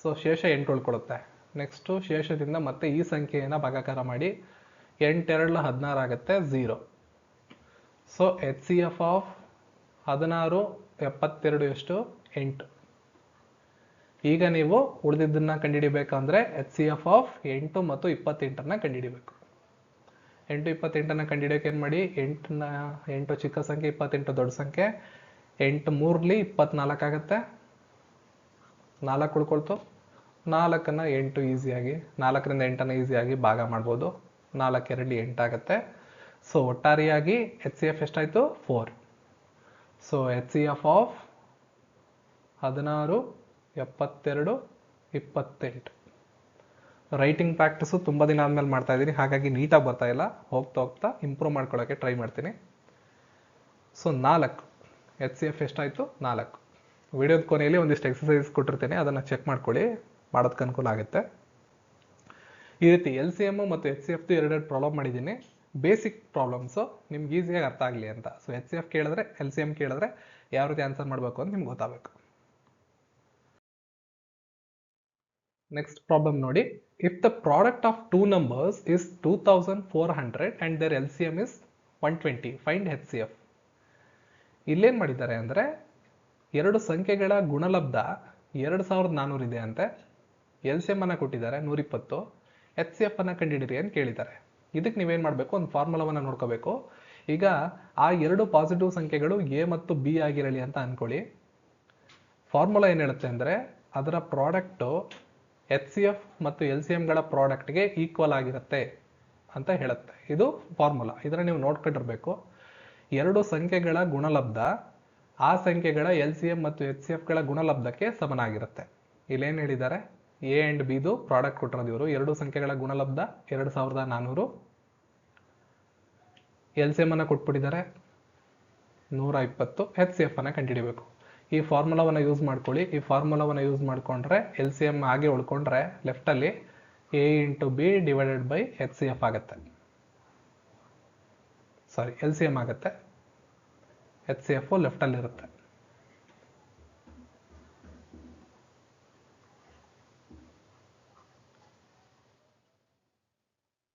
ಸೊ ಶೇಷ ಎಂಟು ಉಳ್ಕೊಳ್ಳುತ್ತೆ ನೆಕ್ಸ್ಟು ಶೇಷದಿಂದ ಮತ್ತೆ ಈ ಸಂಖ್ಯೆಯನ್ನು ಭಾಗಾಕಾರ ಮಾಡಿ ಎಂಟೆರಡು ಹದಿನಾರು ಆಗುತ್ತೆ zero so H C F of ಹದಿನಾರು, ಎಪ್ಪತ್ತೆರಡು ಎಷ್ಟು? ಎಂಟು. ಈಗ ನೀವು ಉಳಿದಿದ್ದನ್ನು ಕಂಡುಹಿಡಿಬೇಕಂದ್ರೆ ಎಚ್ ಸಿ ಎಫ್ ಆಫ್ ಎಂಟು ಮತ್ತು ಇಪ್ಪತ್ತೆಂಟನ್ನು ಕಂಡುಹಿಡಿಬೇಕು ಎಂಟು, ಇಪ್ಪತ್ತೆಂಟನ್ನು ಕಂಡುಹಿಡಿಯೋಕೆ ಏನು ಮಾಡಿ? ಎಂಟನ್ನ ಎಂಟು ಚಿಕ್ಕ ಸಂಖ್ಯೆ, ಇಪ್ಪತ್ತೆಂಟು ದೊಡ್ಡ ಸಂಖ್ಯೆ. ಎಂಟು ಮೂರಲಿ ಇಪ್ಪತ್ನಾಲ್ಕು ಆಗುತ್ತೆ. ನಾಲ್ಕು ಉಳ್ಕೊಳ್ತು. ನಾಲ್ಕನ್ನು ಎಂಟು ಈಸಿಯಾಗಿ ನಾಲ್ಕರಿಂದ ಎಂಟನ್ನು ಈಸಿಯಾಗಿ ಭಾಗ ಮಾಡ್ಬೋದು. ನಾಲ್ಕು ಎರಡು ಎಂಟಾಗುತ್ತೆ. ಸೊ ಒಟ್ಟಾರೆಯಾಗಿ ಎಚ್ ಸಿ ಎಫ್ ಎಷ್ಟಾಯಿತು? Four so H C F of ಹದಿನಾರು, ಎಪ್ಪತ್ತೆರಡು, ಇಪ್ಪತ್ತೆಂಟು. ರೈಟಿಂಗ್ ಪ್ರಾಕ್ಟೀಸು ತುಂಬ ದಿನ ಆದಮೇಲೆ ಮಾಡ್ತಾ ಇದ್ದೀನಿ. ಹಾಗಾಗಿ ನೀಟಾಗಿ ಬರ್ತಾ ಇಲ್ಲ. ಹೋಗ್ತಾ ಹೋಗ್ತಾ ಇಂಪ್ರೂವ್ ಮಾಡ್ಕೊಳ್ಳೋಕ್ಕೆ ಟ್ರೈ ಮಾಡ್ತೀನಿ. ಸೊ ನಾಲ್ಕು. ಎಚ್ ಸಿ ಎಫ್ ಎಷ್ಟಾಯಿತು? ನಾಲ್ಕು. ವಿಡಿಯೋದ ಕೊನೆಯಲ್ಲಿ ಒಂದಿಷ್ಟು ಎಕ್ಸಸೈಸ್ ಕೊಟ್ಟಿರ್ತೇನೆ, ಅದನ್ನು ಚೆಕ್ ಮಾಡ್ಕೊಳ್ಳಿ, ಮಾಡೋದಕ್ಕೆ ಅನುಕೂಲ ಆಗುತ್ತೆ. ಈ ರೀತಿ ಎಲ್ ಸಿ ಎಂ ಮತ್ತು ಎಚ್ ಸಿ ಎಫ್ದು ಎರಡೆರಡು ಪ್ರಾಬ್ಲಮ್ ಮಾಡಿದ್ದೀನಿ. ಬೇಸಿಕ್ ಪ್ರಾಬ್ಲಮ್ಸು ನಿಮ್ಗೆ ಈಸಿಯಾಗಿ ಅರ್ಥ ಆಗಲಿ ಅಂತ. ಸೊ ಎಚ್ ಸಿ ಎಫ್ ಕೇಳಿದ್ರೆ ಎಲ್ ಸಿ ಎಂ ಕೇಳಿದ್ರೆ ಯಾವ ರೀತಿ ಆನ್ಸರ್ ಮಾಡಬೇಕು ಅಂತ ನಿಮ್ಗೆ ಗೊತ್ತಾಗಬೇಕು. ನೆಕ್ಸ್ಟ್ ಪ್ರಾಬ್ಲಮ್ ನೋಡಿ. If the product of two numbers is two thousand four hundred and their L C M is one twenty find H C F ಇಲ್ಲೇನು ಮಾಡಿದ್ದಾರೆ ಅಂದರೆ ಎರಡು ಸಂಖ್ಯೆಗಳ ಗುಣಲಬ್ಧ ಎರಡು ಸಾವಿರದ ನಾನ್ನೂರು ಇದೆ ಅಂತೆ. ಎಲ್ ಸಿ ಎಂ ಅನ್ನ ಕೊಟ್ಟಿದ್ದಾರೆ ನೂರಿಪ್ಪತ್ತು. ಎಚ್ ಸಿ ಎಫ್ ಅನ್ನ ಕಂಡುಹಿಡಿರಿ ಅಂತ ಕೇಳಿದ್ದಾರೆ. ಇದಕ್ಕೆ ನೀವೇನು ಮಾಡಬೇಕು? ಒಂದು ಫಾರ್ಮುಲಾವನ್ನು ನೋಡ್ಕೋಬೇಕು. ಈಗ ಆ ಎರಡು ಪಾಸಿಟಿವ್ ಸಂಖ್ಯೆಗಳು ಎ ಮತ್ತು ಬಿ ಆಗಿರಲಿ ಅಂತ ಅನ್ಕೊಳ್ಳಿ. ಫಾರ್ಮುಲಾ ಏನು ಹೇಳುತ್ತೆ ಅಂದರೆ ಅದರ ಪ್ರಾಡಕ್ಟು ಎಚ್ ಸಿ ಎಫ್ ಮತ್ತು ಎಲ್ ಸಿ ಎಮ್ಗಳ ಪ್ರಾಡಕ್ಟ್ಗೆ ಈಕ್ವಲ್ ಆಗಿರುತ್ತೆ ಅಂತ ಹೇಳುತ್ತೆ. ಇದು ಫಾರ್ಮುಲಾ. ಇದನ್ನು ನೀವು ನೋಡ್ಕೊಂಡಿರಬೇಕು. ಎರಡು ಸಂಖ್ಯೆಗಳ ಗುಣಲಬ್ಧ ಆ ಸಂಖ್ಯೆಗಳ ಎಲ್ ಸಿ ಎಂ ಮತ್ತು ಎಚ್ ಸಿ ಎಫ್ಗಳ ಗುಣಲಬ್ಧಕ್ಕೆ ಸಮನಾಗಿರುತ್ತೆ. ಇಲ್ಲೇನು ಹೇಳಿದ್ದಾರೆ ಎ ಆ್ಯಂಡ್ ಬಿದು ಪ್ರಾಡಕ್ಟ್ ಕೊಟ್ಟಿರೋದು ಇವರು. ಎರಡು ಸಂಖ್ಯೆಗಳ ಗುಣಲಬ್ಧ ಎರಡು ಸಾವಿರದ ನಾನ್ನೂರು ಎಲ್ ಸಿ ಎಂ ಅನ್ನು ಕೊಟ್ಬಿಟ್ಟಿದ್ದಾರೆ ನೂರ ಇಪ್ಪತ್ತು ಎಚ್ ಸಿ ಎಫ್ ಅನ್ನು ಕಂಡುಹಿಡಿಬೇಕು. ಈ ಫಾರ್ಮುಲಾವನ್ನು ಯೂಸ್ ಮಾಡ್ಕೊಳ್ಳಿ. ಈ ಫಾರ್ಮುಲಾವನ್ನು ಯೂಸ್ ಮಾಡಿಕೊಂಡ್ರೆ ಎಲ್ ಸಿ ಎಂ ಹಾಗೆ ಉಳ್ಕೊಂಡ್ರೆ ಲೆಫ್ಟಲ್ಲಿ A into B divided by H C F ಆಗುತ್ತೆ. ಸಾರಿ, ಎಲ್ ಸಿ ಎಂ ಆಗುತ್ತೆ. ಎಚ್ ಸಿ ಎಫ್ ಲೆಫ್ಟಲ್ಲಿ ಇರುತ್ತೆ.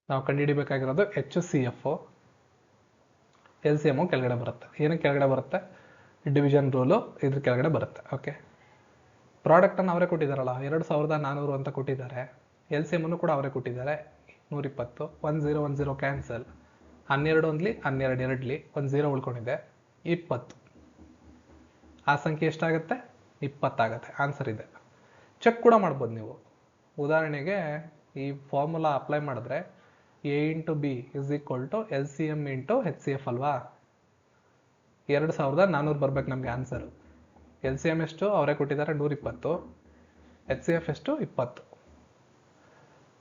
ನಾವು ಕಂಡುಹಿಡಿಬೇಕಾಗಿರೋದು H C F L C M ಕೆಳಗಡೆ ಬರುತ್ತೆ. ಏನಕ್ಕೆ ಕೆಳಗಡೆ ಬರುತ್ತೆ? ಡಿವಿಷನ್ ರೂಲು ಇದ್ರ ಕೆಳಗಡೆ ಬರುತ್ತೆ. ಓಕೆ ಪ್ರಾಡಕ್ಟನ್ನು ಅವರೇ ಕೊಟ್ಟಿದ್ದಾರಲ್ಲ, ಎರಡು ಸಾವಿರದ ನಾನ್ನೂರು ಅಂತ ಕೊಟ್ಟಿದ್ದಾರೆ. ಎಲ್ ಸಿ ಎಮ್ಮನ್ನು ಕೂಡ ಅವರೇ ಕೊಟ್ಟಿದ್ದಾರೆ. ನೂರಿಪ್ಪತ್ತು one zero one zero cancel ಹನ್ನೆರಡು ಒಂದ್ಲಿ, ಹನ್ನೆರಡು ಎರಡ್ಲಿ, ಒಂದು ಝೀರೋ ಉಳ್ಕೊಂಡಿದೆ. ಇಪ್ಪತ್ತು. ಆ ಸಂಖ್ಯೆ ಎಷ್ಟಾಗುತ್ತೆ? ಇಪ್ಪತ್ತಾಗತ್ತೆ. ಆನ್ಸರ್ ಇದೆ. ಚೆಕ್ ಕೂಡ ಮಾಡ್ಬೋದು ನೀವು. ಉದಾಹರಣೆಗೆ ಈ ಫಾರ್ಮುಲಾ ಅಪ್ಲೈ ಮಾಡಿದ್ರೆ A into B is equal to L C M into H C F ಅಲ್ವಾ? ಎರಡು ಸಾವಿರದ ನಾನ್ನೂರು ಬರ್ಬೇಕು ನಮಗೆ ಆನ್ಸರ್ ಎಲ್ ಸಿ ಎಂ ಎಷ್ಟು? ಅವರೇ ಕೊಟ್ಟಿದ್ದಾರೆ ನೂರಿಪ್ಪತ್ತು. ಎಚ್ ಸಿ ಎಫ್ ಎಷ್ಟು? ಇಪ್ಪತ್ತು.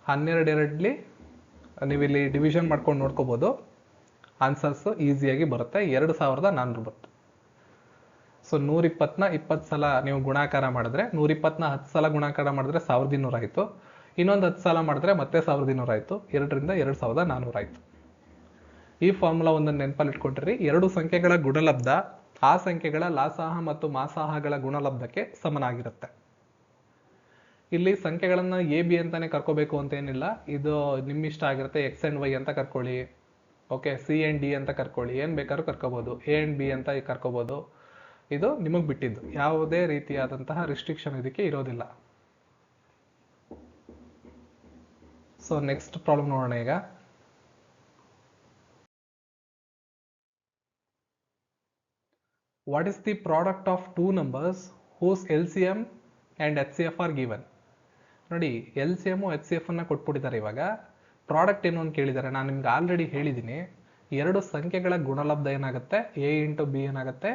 ಹನ್ನೆರಡು ಎರಡಲಿ ನೀವು ಇಲ್ಲಿ ಡಿವಿಷನ್ ಮಾಡ್ಕೊಂಡು ನೋಡ್ಕೋಬೋದು. ಆನ್ಸರ್ಸ್ ಈಸಿಯಾಗಿ ಬರುತ್ತೆ. ಎರಡು ಸಾವಿರದ ನಾನ್ನೂರು ಬರುತ್ತೆ ಸೊ ನೂರಿಪ್ಪತ್ತನ್ನ ಇಪ್ಪತ್ತು ಸಲ ನೀವು ಗುಣಾಕಾರ ಮಾಡಿದ್ರೆ, ನೂರಿಪ್ಪತ್ತನ್ನ ಹತ್ತು ಸಲ ಗುಣಾಕಾರ ಮಾಡಿದ್ರೆ ಸಾವಿರದ ಇನ್ನೂರು ಆಯಿತು. ಇನ್ನೊಂದು ಹತ್ತು ಸಲ ಮಾಡಿದ್ರೆ ಮತ್ತೆ ಸಾವಿರದ ಇನ್ನೂರು ಆಯಿತು. ಎರಡರಿಂದ ಎರಡು ಸಾವಿರದ ನಾನ್ನೂರು ಆಯಿತು. ಈ ಫಾರ್ಮುಲಾ ಒಂದನ್ನು ನೆನಪಲ್ಲಿ ಇಟ್ಕೊಂಡಿರಿ ಎರಡು ಸಂಖ್ಯೆಗಳ ಗುಣಲಬ್ಧ ಆ ಸಂಖ್ಯೆಗಳ ಲಾಸಾಹ ಮತ್ತು ಮಾಸಾಹಗಳ ಗುಣಲಬ್ಧಕ್ಕೆ ಸಮನಾಗಿರುತ್ತೆ. ಇಲ್ಲಿ ಸಂಖ್ಯೆಗಳನ್ನು ಎ ಬಿ ಅಂತಾನೆ ಕರ್ಕೋಬೇಕು ಅಂತ ಏನಿಲ್ಲ. ಇದು ನಿಮ್ಮಿಷ್ಟ ಆಗಿರುತ್ತೆ ಎಕ್ಸ್ ಅಂಡ್ ವೈ ಅಂತ ಕರ್ಕೊಳ್ಳಿ. ಓಕೆ ಸಿ ಆ್ಯಂಡ್ ಡಿ ಅಂತ ಕರ್ಕೊಳ್ಳಿ. ಏನು ಬೇಕಾದ್ರೂ ಕರ್ಕೋಬೋದು. ಎ ಆ್ಯಂಡ್ ಬಿ ಅಂತ ಕರ್ಕೋಬೋದು. ಇದು ನಿಮಗೆ ಬಿಟ್ಟಿದ್ದು. ಯಾವುದೇ ರೀತಿಯಾದಂತಹ ರಿಸ್ಟ್ರಿಕ್ಷನ್ ಇದಕ್ಕೆ ಇರೋದಿಲ್ಲ. ಸೊ ನೆಕ್ಸ್ಟ್ ಪ್ರಾಬ್ಲಮ್ ನೋಡೋಣ ಈಗ. What is the product of two numbers whose L C M and H C F are given ನೋಡಿ L C M H C F ಅನ್ನ ಕೊಟ್ಬಿಟ್ಟಿದ್ದಾರೆ ಇವಾಗ. ಪ್ರಾಡಕ್ಟ್ ಏನು ಅಂತ ಕೇಳಿದ್ದಾರೆ ನಾನು ನಿಮ್ಗೆ ಆಲ್ರೆಡಿ ಹೇಳಿದ್ದೀನಿ ಎರಡು ಸಂಖ್ಯೆಗಳ ಗುಣಲಬ್ಧ ಏನಾಗುತ್ತೆ? ಎ ಇಂಟು ಬಿ ಏನಾಗುತ್ತೆ?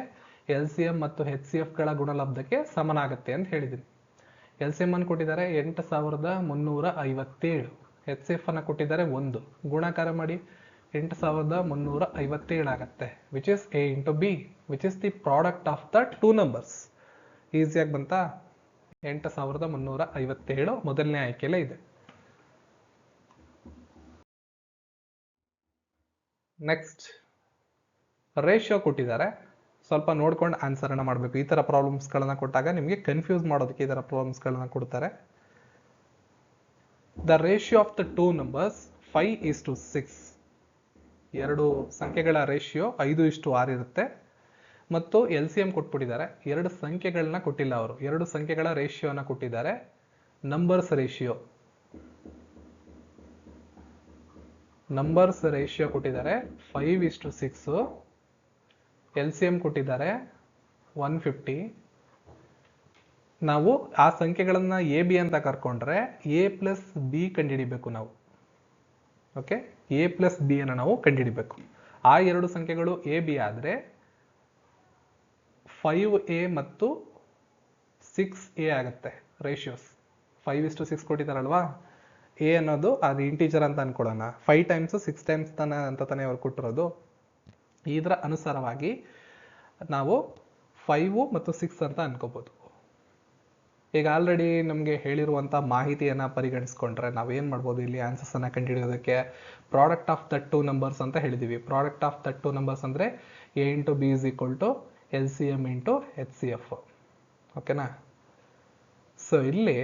ಎಲ್ ಸಿ ಎಂ ಮತ್ತು ಹೆಚ್ ಸಿ ಎಫ್ಗಳ ಗುಣಲಬ್ಧಕ್ಕೆ ಸಮನಾಗುತ್ತೆ ಅಂತ ಹೇಳಿದ್ದೀನಿ ಎಲ್ ಸಿ ಎಂ ಅನ್ನು ಕೊಟ್ಟಿದ್ದಾರೆ ಎಂಟು ಸಾವಿರದ ಮುನ್ನೂರ ಐವತ್ತೇಳು. ಎಚ್ ಸಿ ಎಫ್ ಅನ್ನು ಕೊಟ್ಟಿದ್ದಾರೆ ಒಂದು. ಗುಣಾಕಾರ ಮಾಡಿ, ಎಂಟು ಸಾವಿರದ ಮುನ್ನೂರ ಐವತ್ತೇಳು ಆಗುತ್ತೆ which is A into B which is the product of the two numbers ಈಸಿಯಾಗಿ ಬಂತಾ? ಎಂಟು ಸಾವಿರದ ಮುನ್ನೂರ ಐವತ್ತೇಳು ಮೊದಲನೇ ಆಯ್ಕೆಯಲ್ಲೇ ಇದೆ. ನೆಕ್ಸ್ಟ್ ರೇಷಿಯೋ ಕೊಟ್ಟಿದ್ದಾರೆ. ಸ್ವಲ್ಪ ನೋಡ್ಕೊಂಡು ಆನ್ಸರನ್ನು ಮಾಡಬೇಕು. ಈ ಥರ ಪ್ರಾಬ್ಲಮ್ಸ್ಗಳನ್ನು ಕೊಟ್ಟಾಗ ನಿಮಗೆ ಕನ್ಫ್ಯೂಸ್ ಮಾಡೋದಕ್ಕೆ ಈ ಥರ ಪ್ರಾಬ್ಲಮ್ಸ್ಗಳನ್ನ ಕೊಡ್ತಾರೆ. The ratio of the two numbers five is to six ಎರಡು ಸಂಖ್ಯೆಗಳ ರೇಷಿಯೋ ಐದು ಇಷ್ಟು ಆರು ಇರುತ್ತೆ. ಮತ್ತು ಎಲ್ ಸಿ ಎಂ ಕೊಟ್ಬಿಟ್ಟಿದ್ದಾರೆ. ಎರಡು ಸಂಖ್ಯೆಗಳನ್ನ ಕೊಟ್ಟಿಲ್ಲ ಅವರು. ಎರಡು ಸಂಖ್ಯೆಗಳ ರೇಷಿಯೋನ ಕೊಟ್ಟಿದ್ದಾರೆ. ನಂಬರ್ಸ್ ರೇಷಿಯೋ ನಂಬರ್ಸ್ ರೇಷಿಯೋ ಕೊಟ್ಟಿದ್ದಾರೆ five is to six L C M ಕೊಟ್ಟಿದ್ದಾರೆ ಒನ್ ಫಿಫ್ಟಿ ನಾವು ಆ ಸಂಖ್ಯೆಗಳನ್ನು ಎ ಬಿ ಅಂತ ಕರ್ಕೊಂಡ್ರೆ ಎ ಪ್ಲಸ್ ಬಿ ಕಂಡುಹಿಡಿಬೇಕು ನಾವು. ಓಕೆ ಎ ಪ್ಲಸ್ ಬಿ ಅನ್ನು ನಾವು ಕಂಡುಹಿಡಿಬೇಕು. ಆ ಎರಡು ಸಂಖ್ಯೆಗಳು ಎ ಬಿ ಆದರೆ ಫೈವ್ ಎ ಮತ್ತು ಸಿಕ್ಸ್ ಎ ಆಗುತ್ತೆ ratios five is to six ಕೊಟ್ಟಿದ್ದಾರಲ್ವಾ? A ಅನ್ನೋದು ಅದು ಇಂಟೀಜರ್ ಅಂತ ಅನ್ಕೊಳ್ಳೋಣ. ಫೈವ್ ಟೈಮ್ಸ್ ಸಿಕ್ಸ್ ಟೈಮ್ಸ್ ತಾನೆ ಅಂತ ತಾನೇ ಅವ್ರು ಕೊಟ್ಟಿರೋದು. ಇದರ ಅನುಸಾರವಾಗಿ ನಾವು ಫೈವು ಮತ್ತು ಸಿಕ್ಸ್ ಅಂತ ಅನ್ಕೋಬೋದು. ಈಗ ಆಲ್ರೆಡಿ ನಮಗೆ ಹೇಳಿರುವಂಥ ಮಾಹಿತಿಯನ್ನು ಪರಿಗಣಿಸ್ಕೊಂಡ್ರೆ ನಾವು ಏನು ಮಾಡ್ಬೋದು ಇಲ್ಲಿ ಆನ್ಸರ್ಸನ್ನು ಕಂಡುಹಿಡಿಯೋದಕ್ಕೆ? Product of the two numbers ಅಂತ ಹೇಳಿದ್ದೀವಿ product of the two numbers ಅಂದರೆ A into B is equal to L C M into H C F ಓಕೆನಾ ಸೊ ಇಲ್ಲಿ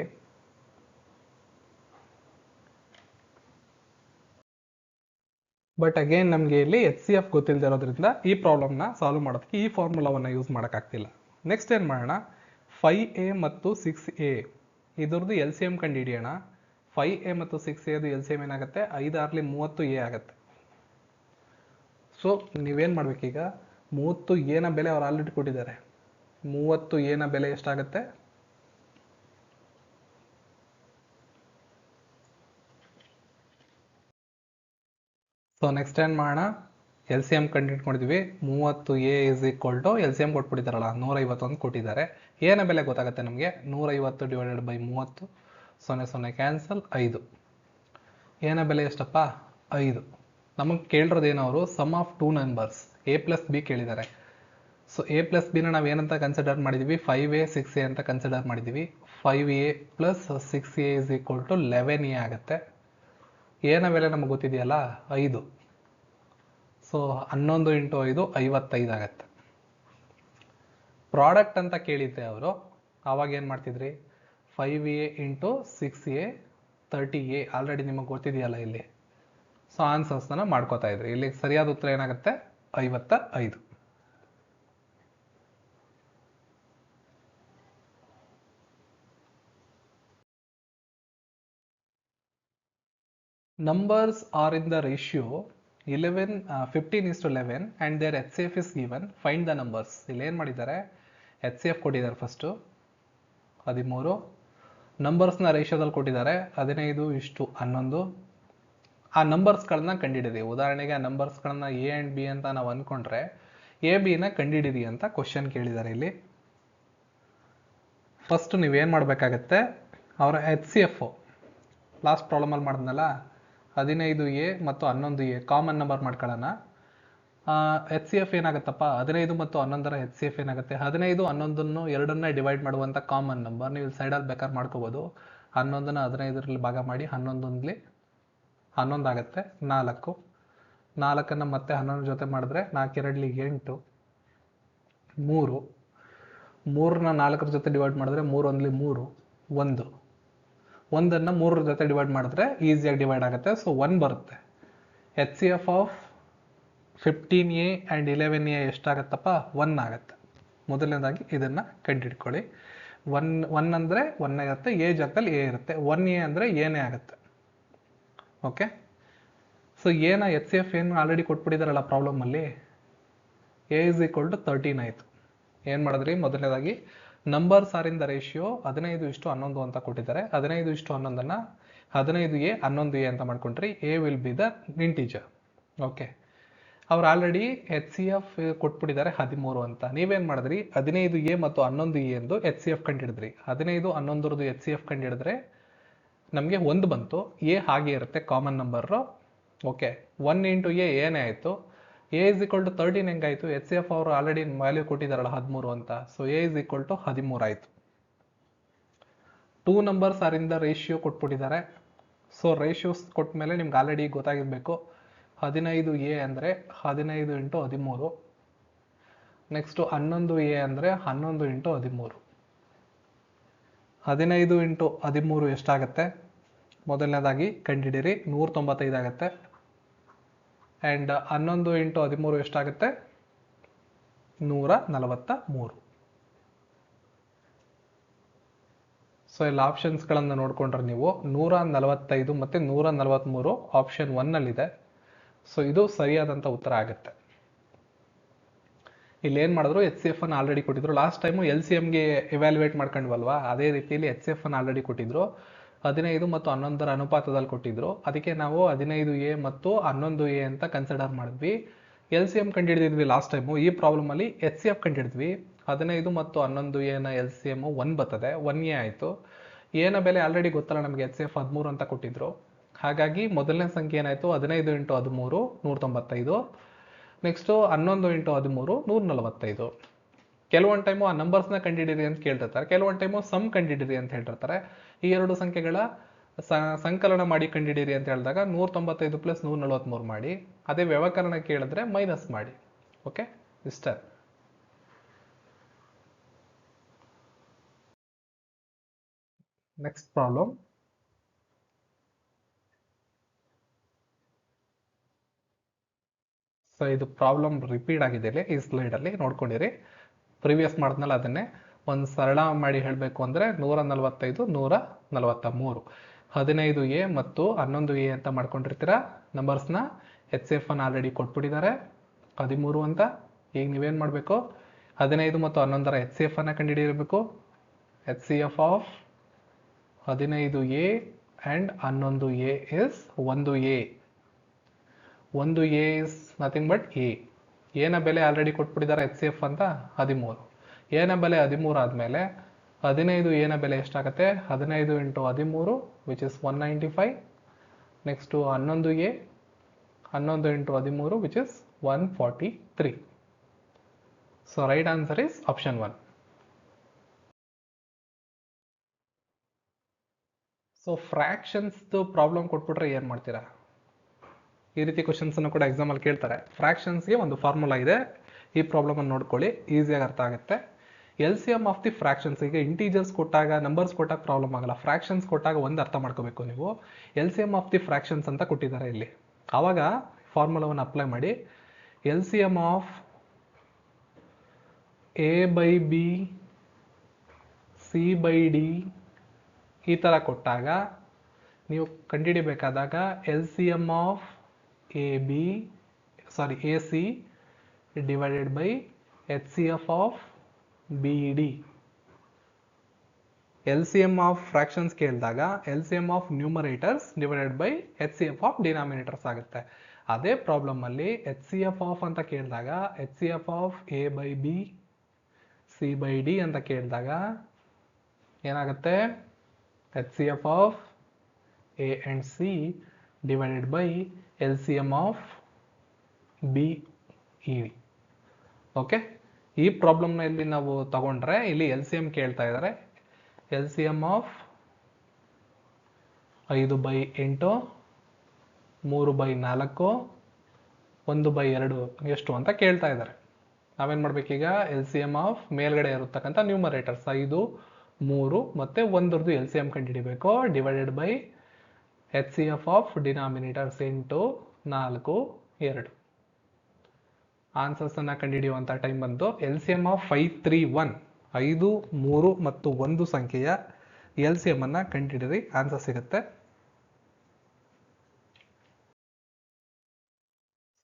ಬಟ್ ಅಗೇನ್ ನಮಗೆ ಇಲ್ಲಿ ಎಚ್ ಸಿ ಎಫ್ ಗೊತ್ತಿಲ್ಲದೆ ಇರೋದ್ರಿಂದ ಈ ಪ್ರಾಬ್ಲಮ್ನ ಸಾಲ್ವ್ ಮಾಡೋದಕ್ಕೆ ಈ ಫಾರ್ಮುಲಾವನ್ನು ಯೂಸ್ ಮಾಡೋಕ್ಕಾಗ್ತಿಲ್ಲ. ನೆಕ್ಸ್ಟ್ ಏನು ಮಾಡೋಣ? ಫೈ ಎ ಮತ್ತು ಸಿಕ್ಸ್ ಎ ಇದ್ರದ್ದು ಎಲ್ ಸಿ ಎಂ ಕಂಡು ಹಿಡಿಯೋಣ ಫೈ ಎ ಮತ್ತು six A L C M ಏನಾಗುತ್ತೆ? ಐದಾರ್ಲಿ ಮೂವತ್ತು ಎ ಆಗುತ್ತೆ. ಸೊ ನೀವೇನು ಮಾಡಬೇಕೀಗ? ಮೂವತ್ತು ಏನ ಬೆಲೆ ಅವ್ರು ಆಲ್ರೆಡಿ ಕೊಟ್ಟಿದ್ದಾರೆ. ಮೂವತ್ತು ಏನ ಬೆಲೆ ಎಷ್ಟಾಗುತ್ತೆ? ಸೊ ನೆಕ್ಸ್ಟ್ ಏನು ಮಾಡೋಣ? ಎಲ್ ಸಿ ಎಂ ಕಂಡು ಇಟ್ಕೊಂಡಿದ್ವಿ ಮೂವತ್ತು A is equal to L C M ಕೊಟ್ಬಿಟ್ಟಿದ್ದಾರಲ್ಲ, ನೂರೈವತ್ತೊಂದು ಕೊಟ್ಟಿದ್ದಾರೆ. ಏನ ಬೆಲೆ ಗೊತ್ತಾಗುತ್ತೆ ನಮಗೆ? ನೂರೈವತ್ತು ಡಿವೈಡೆಡ್ ಬೈ ಮೂವತ್ತು. ಸೊನ್ನೆ ಸೊನ್ನೆ ಕ್ಯಾನ್ಸಲ್ ಐದು. ಏನ ಬೆಲೆ ಎಷ್ಟಪ್ಪ? ಐದು. ನಮಗೆ ಕೇಳಿರೋದೇನು ಅವರು? Sum of two numbers A plus B ಕೇಳಿದ್ದಾರೆ. ಸೊ ಎ ಪ್ಲಸ್ ಬಿನ ನಾವು ಏನಂತ ಕನ್ಸಿಡರ್ ಮಾಡಿದ್ವಿ? ಫೈವ್ ಎ ಸಿಕ್ಸ್ ಎ ಅಂತ ಕನ್ಸಿಡರ್ ಮಾಡಿದ್ವಿ. Five A plus six A is equal to eleven A ಆಗುತ್ತೆ. ಏನ ಬೆಲೆ ನಮ್ಗೆ ಗೊತ್ತಿದೆಯಲ್ಲ? ಐದು. ಸೊ ಹನ್ನೊಂದು ಇಂಟು ಐದು ಐವತ್ತೈದು ಆಗತ್ತೆ. ಪ್ರಾಡಕ್ಟ್ ಅಂತ ಕೇಳಿದ್ದೆ ಅವರು. ಆವಾಗ ಏನು ಮಾಡ್ತಿದ್ರಿ? Five A into six A thirty A. Already ನಿಮಗೆ ಗೊತ್ತಿದೆಯಲ್ಲ ಇಲ್ಲಿ. ಸೊ ಆನ್ಸರ್ಸ್ನ ಮಾಡ್ಕೋತಾ ಇದ್ರಿ. ಇಲ್ಲಿ ಸರಿಯಾದ ಉತ್ತರ ಏನಾಗುತ್ತೆ? ಐವತ್ತ ಐದು numbers are in the ratio 11 uh, 15 is to 11 and their HCF is given. Find the numbers. ಇಲ್ಲಿ ಏನು ಮಾಡಿದ್ದಾರೆ? ಎಚ್ ಸಿ ಎಫ್ ಕೊಟ್ಟಿದ್ದಾರೆ ಫಸ್ಟು ಹದಿಮೂರು. ನಂಬರ್ಸ್ನ ರೇಷಿಯೋದಲ್ಲಿ ಕೊಟ್ಟಿದ್ದಾರೆ. ಹದಿನೈದು ಇಷ್ಟು ಹನ್ನೊಂದು. ಆ ನಂಬರ್ಸ್ಗಳನ್ನ ಕಂಡಿಡಿರಿ. ಉದಾಹರಣೆಗೆ ಆ ನಂಬರ್ಸ್ಗಳನ್ನ ಎ ಆ್ಯಂಡ್ ಬಿ ಅಂತ ನಾವು ಅಂದ್ಕೊಂಡ್ರೆ ಎ ಬಿನ ಕಂಡಿಡಿರಿ ಅಂತ ಕ್ವಶನ್ ಕೇಳಿದ್ದಾರೆ ಇಲ್ಲಿ. ಫಸ್ಟ್ ನೀವೇನು ಮಾಡಬೇಕಾಗತ್ತೆ? ಅವರ ಎಚ್ ಸಿ ಎಫ್ ಲಾಸ್ಟ್ ಪ್ರಾಬ್ಲಮಲ್ಲಿ ಮಾಡಿದ್ನಲ್ಲ? ಹದಿನೈದು ಎ ಮತ್ತು ಹನ್ನೊಂದು ಎ. ಕಾಮನ್ ನಂಬರ್ ಮಾಡ್ಕೊಳ್ಳೋಣ. ಎಚ್ ಸಿ ಎಫ್ ಏನಾಗುತ್ತಪ್ಪ? ಹದಿನೈದು ಮತ್ತು ಹನ್ನೊಂದರ ಎಚ್ ಸಿ ಎಫ್ ಏನಾಗುತ್ತೆ? ಹದಿನೈದು, ಹನ್ನೊಂದನ್ನು ಎರಡನ್ನೇ ಡಿವೈಡ್ ಮಾಡುವಂಥ ಕಾಮನ್ ನಂಬರ್ ನೀವು ಸೈಡಲ್ಲಿ ಬೇಕಾದ್ರೆ ಮಾಡ್ಕೋಬೋದು. ಹನ್ನೊಂದನ್ನು ಹದಿನೈದರಲ್ಲಿ ಭಾಗ ಮಾಡಿ, ಹನ್ನೊಂದೊಂದ್ಲಿ ಹನ್ನೊಂದು ಆಗುತ್ತೆ. ನಾಲ್ಕು. ನಾಲ್ಕನ್ನು ಮತ್ತೆ ಹನ್ನೊಂದು ಜೊತೆ ಮಾಡಿದ್ರೆ ನಾಲ್ಕೆರಡಲಿ ಎಂಟು. ಮೂರು. ಮೂರನ್ನ ನಾಲ್ಕರ ಜೊತೆ ಡಿವೈಡ್ ಮಾಡಿದ್ರೆ ಮೂರೊಂದ್ಲಿ ಮೂರು. ಒಂದು. ಒಂದನ್ನು ಮೂರರ ಜೊತೆ ಡಿವೈಡ್ ಮಾಡಿದ್ರೆ ಈಸಿಯಾಗಿ ಡಿವೈಡ್ ಆಗುತ್ತೆ. ಸೊ ಒನ್ ಬರುತ್ತೆ. H C F of fifteen A and eleven A ಎಷ್ಟಾಗತ್ತಪ್ಪ? One ಆಗುತ್ತೆ. ಮೊದಲನೇದಾಗಿ ಇದನ್ನು ಕಂಡುಹಿಡ್ಕೊಳ್ಳಿ ಒನ್ ಒನ್ ಅಂದರೆ ಒನ್ ಆಗುತ್ತೆ ಎ ಜಾಗದಲ್ಲಿ ಎ ಇರುತ್ತೆ. ಒನ್ ಎ ಅಂದರೆ ಏನೇ ಆಗುತ್ತೆ. ಓಕೆ ಸೊ ಏನ ಎಚ್ ಸಿ ಎಫ್ ಏನು ಆಲ್ರೆಡಿ ಕೊಟ್ಬಿಟ್ಟಿದಾರಲ್ಲ ಪ್ರಾಬ್ಲಮಲ್ಲಿ A is equal to thirteen ಆಯಿತು. ಏನು ಮಾಡಿದ್ರಿ? ಮೊದಲನೇದಾಗಿ numbers are in the ratio ಹದಿನೈದು ಇಷ್ಟು ಹನ್ನೊಂದು ಅಂತ ಕೊಟ್ಟಿದ್ದಾರೆ. ಹದಿನೈದು ಇಷ್ಟು ಹನ್ನೊಂದನ್ನು ಹದಿನೈದು ಎ, ಹನ್ನೊಂದು ಎ ಅಂತ ಮಾಡ್ಕೊಂಡ್ರಿ. A will be the integer okay ಅವ್ರು ಆಲ್ರೆಡಿ ಎಚ್ ಸಿ ಎಫ್ ಕೊಟ್ಬಿಟ್ಟಿದ್ದಾರೆ ಹದಿಮೂರು ಅಂತ. ನೀವೇನು ಮಾಡಿದ್ರಿ? ಹದಿನೈದು ಎ ಮತ್ತು ಹನ್ನೊಂದು ಎ ಎಂದು ಎಚ್ ಸಿ ಎಫ್ ಕಂಡಿಡಿದ್ರಿ. ಹದಿನೈದು, ಹನ್ನೊಂದರದ್ದು ಎಚ್ ಸಿ ಎಫ್ ಕಂಡಿಡಿದ್ರೆ ನಮಗೆ ಒಂದು ಬಂತು. ಎ ಹಾಗೆ ಇರುತ್ತೆ common number okay one into A ಏನೇ ಆಯಿತು? A is equal to thirteen ಹೆಂಗಾಯಿತು? H C F ಅವರು ಆಲ್ರೆಡಿ ವ್ಯಾಲ್ಯೂ ಕೊಟ್ಟಿದ್ದಾರಲ್ಲ ಹದಿಮೂರು ಅಂತ. So A is equal to ಹದಿಮೂರು ಆಯಿತು. Two numbers are in the ratio ಕೊಟ್ಬಿಟ್ಟಿದ್ದಾರೆ. So ratios ಕೊಟ್ಟ ಮೇಲೆ ನಿಮ್ಗೆ ಆಲ್ರೆಡಿ ಗೊತ್ತಾಗಿರಬೇಕು. ಹದಿನೈದು ಎ ಅಂದರೆ ಹದಿನೈದು ಇಂಟು ಹದಿಮೂರು. ನೆಕ್ಸ್ಟು ಹನ್ನೊಂದು ಎ ಅಂದರೆ ಹನ್ನೊಂದು ಇಂಟು ಹದಿಮೂರು. ಹದಿನೈದು ಇಂಟು ಹದಿಮೂರು ಎಷ್ಟಾಗತ್ತೆ? ಮೊದಲನೇದಾಗಿ ಕಂಡಿಡಿರಿ ನೂರ ತೊಂಬತ್ತೈದು ಆಗುತ್ತೆ. ಆ್ಯಂಡ್ ಹನ್ನೊಂದು ಇಂಟು ಹದಿಮೂರು ಎಷ್ಟಾಗುತ್ತೆ? ನೂರ ನಲವತ್ತ ಮೂರು. ಸೊ ಇಲ್ಲಿ ಆಪ್ಷನ್ಸ್ಗಳನ್ನು ನೋಡ್ಕೊಂಡ್ರೆ ನೀವು ನೂರ ನಲವತ್ತೈದು ಮತ್ತು ನೂರ ನಲವತ್ತ್ಮೂರು ಆಪ್ಷನ್ ಒನ್ನಲ್ಲಿದೆ ಸೊ ಇದು ಸರಿಯಾದಂಥ ಉತ್ತರ ಆಗುತ್ತೆ. ಇಲ್ಲಿ ಏನು ಮಾಡಿದ್ರು? ಎಚ್ ಸಿ ಎಫ್ ಅನ್ನು ಆಲ್ರೆಡಿ ಕೊಟ್ಟಿದ್ರು. ಲಾಸ್ಟ್ ಟೈಮು ಎಲ್ ಸಿ ಎಮ್ಗೆ ಇವ್ಯಾಲ್ಯುವೇಟ್ ಮಾಡ್ಕೊಂಡ್ವಲ್ವಾ? ಅದೇ ರೀತಿಯಲ್ಲಿ ಎಚ್ ಸಿ ಎಫ್ ಅನ್ನು ಆಲ್ರೆಡಿ ಕೊಟ್ಟಿದ್ರು. ಹದಿನೈದು ಮತ್ತು ಹನ್ನೊಂದರ ಅನುಪಾತದಲ್ಲಿ ಕೊಟ್ಟಿದ್ರು. ಅದಕ್ಕೆ ನಾವು ಹದಿನೈದು ಎ ಮತ್ತು ಹನ್ನೊಂದು ಎ ಅಂತ ಕನ್ಸಿಡರ್ ಮಾಡಿದ್ವಿ. ಎಲ್ ಸಿ ಎಂ ಕಂಡುಹಿಡಿದಿದ್ವಿ ಲಾಸ್ಟ್ ಟೈಮು ಈ ಪ್ರಾಬ್ಲಮಲ್ಲಿ ಎಚ್ ಸಿ ಎಫ್ ಕಂಡುಹಿಡಿದ್ವಿ. ಹದಿನೈದು ಮತ್ತು ಹನ್ನೊಂದು ಎನ ಎಲ್ ಸಿ ಎಂ ಒನ್ ಬರ್ತದೆ. ಒನ್ ಎ ಆಯಿತು. ಎನ ಬೆಲೆ ಆಲ್ರೆಡಿ ಗೊತ್ತಲ್ಲ ನಮಗೆ ಎಚ್ ಸಿ ಎಫ್ ಹದಿಮೂರು ಅಂತ ಕೊಟ್ಟಿದ್ರು. ಹಾಗಾಗಿ ಮೊದಲನೇ ಸಂಖ್ಯೆ ಏನಾಯಿತು? ಹದಿನೈದು ಇಂಟು ಹದಿಮೂರು ನೂರ ತೊಂಬತ್ತೈದು ನೆಕ್ಸ್ಟು ಹನ್ನೊಂದು ಇಂಟು ಹದಿಮೂರು ನೂರ ನಲವತ್ತೈದು ಕೆಲವೊಂದು ಟೈಮು ಆ ನಂಬರ್ಸ್ನ ಕಂಡಿಡಿರಿ ಅಂತ ಕೇಳ್ತಿರ್ತಾರೆ. ಕೆಲವೊಂದು ಟೈಮು ಸಮ್ ಕಂಡಿಡಿರಿ ಅಂತ ಹೇಳಿರ್ತಾರೆ ಈ ಎರಡು ಸಂಖ್ಯೆಗಳ ಸಂಕಲನ ಮಾಡಿ ಕಂಡಿಡೀರಿ ಅಂತ ಹೇಳಿದಾಗ ನೂರ ತೊಂಬತ್ತೈದು ಪ್ಲಸ್ ನೂರ ನಲವತ್ತ್ಮೂರು ಮಾಡಿ. ಅದೇ ವ್ಯವಕರಣ ಕೇಳಿದ್ರೆ ಮೈನಸ್ ಮಾಡಿ. ಓಕೆ ಇಷ್ಟ ನೆಕ್ಸ್ಟ್ ಪ್ರಾಬ್ಲಮ್ ಸೊ ಇದು ಪ್ರಾಬ್ಲಮ್ ರಿಪೀಟ್ ಆಗಿದೆ ಇಲ್ಲಿ, ಈ ಸ್ಲೈಡಲ್ಲಿ ನೋಡ್ಕೊಂಡಿರಿ. ಪ್ರಿವಿಯಸ್ ಮಾಡಿದ್ನಲ್ಲ ಅದನ್ನೇ. ಒಂದು ಸರಳ ಮಾಡಿ ಹೇಳಬೇಕು ಅಂದರೆ ನೂರ ನಲವತ್ತೈದು, ನೂರ ನಲವತ್ತ ಮೂರು ಹದಿನೈದು ಎ ಮತ್ತು ಹನ್ನೊಂದು ಎ ಅಂತ ಮಾಡ್ಕೊಂಡಿರ್ತೀರ? ನಂಬರ್ಸ್ನ ಎಚ್ ಎಫ್ ಅನ್ನು ಆಲ್ರೆಡಿ ಕೊಟ್ಬಿಟ್ಟಿದ್ದಾರೆ. ಹದಿಮೂರು ಅಂತ. ಈಗ ನೀವೇನು ಮಾಡಬೇಕು? ಹದಿನೈದು ಮತ್ತು ಹನ್ನೊಂದರ ಎಚ್ ಸಿ ಎಫ್ ಅನ್ನು ಕಂಡುಹಿಡಿಯಬೇಕು. ಎಚ್ ಸಿ ಎಫ್ ಆಫ್ ಹದಿನೈದು ಎ ಆ್ಯಂಡ್ ಹನ್ನೊಂದು ಎ ಇಸ್ ಒಂದು ಎ. ಒಂದು A is nothing but A. ಏನ ಬೆಲೆ ಆಲ್ರೆಡಿ ಕೊಟ್ಬಿಟ್ಟಿದ್ದಾರೆ ಎಚ್ ಸಿ ಎಫ್ ಅಂತ ಹದಿಮೂರು. ಏನ ಬೆಲೆ ಹದಿಮೂರು ಆದಮೇಲೆ ಹದಿನೈದು ಏನ ಬೆಲೆ ಎಷ್ಟಾಗುತ್ತೆ? ಹದಿನೈದು ಇಂಟು ಹದಿಮೂರು which is one ninety five next ಹನ್ನೊಂದು ಎ ಹನ್ನೊಂದು ಇಂಟು ಹದಿಮೂರು which is one forty three so right answer is option one so ಫ್ರ್ಯಾಕ್ಷನ್ಸ್ದು problem ಕೊಟ್ಬಿಟ್ರೆ ಏನು ಮಾಡ್ತೀರಾ? ಈ ರೀತಿ ಕ್ವಶನ್ಸನ್ನು ಕೂಡ ಎಕ್ಸಾಮಲ್ಲಿ ಕೇಳ್ತಾರೆ. ಫ್ರ್ಯಾಕ್ಷನ್ಸ್ಗೆ ಒಂದು ಫಾರ್ಮುಲಾ ಇದೆ. ಈ ಪ್ರಾಬ್ಲಮನ್ನು ನೋಡ್ಕೊಳ್ಳಿ. ಈಸಿಯಾಗಿ ಅರ್ಥ ಆಗುತ್ತೆ. ಎಲ್ ಆಫ್ ದಿ ಫ್ರಾಕ್ಷನ್ಸ್ ಈಗ ಇಂಟೀಜರ್ಸ್ ಕೊಟ್ಟಾಗ ನಂಬರ್ಸ್ ಕೊಟ್ಟಾಗ ಪ್ರಾಬ್ಲಮ್ ಆಗಲ್ಲ. ಫ್ರಾಕ್ಷನ್ಸ್ ಕೊಟ್ಟಾಗ ಒಂದು ಅರ್ಥ ಮಾಡ್ಕೋಬೇಕು ನೀವು. ಎಲ್ ಆಫ್ ದಿ ಫ್ರಾಕ್ಷನ್ಸ್ ಅಂತ ಕೊಟ್ಟಿದ್ದಾರೆ ಇಲ್ಲಿ. ಆವಾಗ ಫಾರ್ಮುಲಾವನ್ನು ಅಪ್ಲೈ ಮಾಡಿ. L C M of A by B C by D ಈ ಥರ ಕೊಟ್ಟಾಗ ನೀವು ಕಂಡುಹಿಡಿಬೇಕಾದಾಗ L C M of A B sorry A C divided by H C F of B D L C M of fractions ಕೇಳಿದಾಗ L C M of numerators divided by H C F of denominators ಆಗುತ್ತೆ. ಅದೇ ಪ್ರಾಬ್ಲಮ್ ಅಲ್ಲಿ ಎಚ್ ಸಿ ಎಫ್ ಆಫ್ ಅಂತ ಕೇಳಿದಾಗ H C F of A by B C by D ಅಂತ ಕೇಳಿದಾಗ ಏನಾಗುತ್ತೆ? H C F of A and C divided by L C M of B E okay ಈ ಪ್ರಾಬ್ಲಮ್ನ ಇಲ್ಲಿ ನಾವು ತಗೊಂಡ್ರೆ ಇಲ್ಲಿ ಎಲ್ ಸಿ ಎಂ ಕೇಳ್ತಾ ಇದ್ದಾರೆ ಎಲ್ ಸಿ ಎಂ ಆಫ್ ಐದು ಬೈ ಎಂಟು, ಮೂರು ಬೈ ನಾಲ್ಕು, ಒಂದು ಬೈ ಎರಡು ಎಷ್ಟು ಅಂತ ಕೇಳ್ತಾ ಇದ್ದಾರೆ ನಾವೇನು ಮಾಡ್ಬೇಕೀಗ ಎಲ್ ಸಿ ಎಂ ಆಫ್ ಮೇಲ್ಗಡೆ ಇರತಕ್ಕಂಥ ನ್ಯೂಮರೇಟರ್ಸ್ ಐದು, ಮೂರು ಮತ್ತು ಒಂದರದ್ದು ಎಲ್ ಸಿ ಎಂ ಕಂಡುಹಿಡಿಬೇಕು. Divided by H C F of denominators ಎಂಟು, ನಾಲ್ಕು, ಎರಡು. ಆನ್ಸರ್ಸ್ ಅನ್ನ ಕಂಡುಹಿಡಿಯುವಂಥ ಟೈಮ್ ಬಂತು. L C M of five three one ಐದು, ಮೂರು ಮತ್ತು ಒಂದು ಸಂಖ್ಯೆಯ ಎಲ್ ಸಿ ಎಂ ಅನ್ನ ಕಂಡುಹಿಡಿದ್ರಿ ಆನ್ಸರ್ ಸಿಗುತ್ತೆ.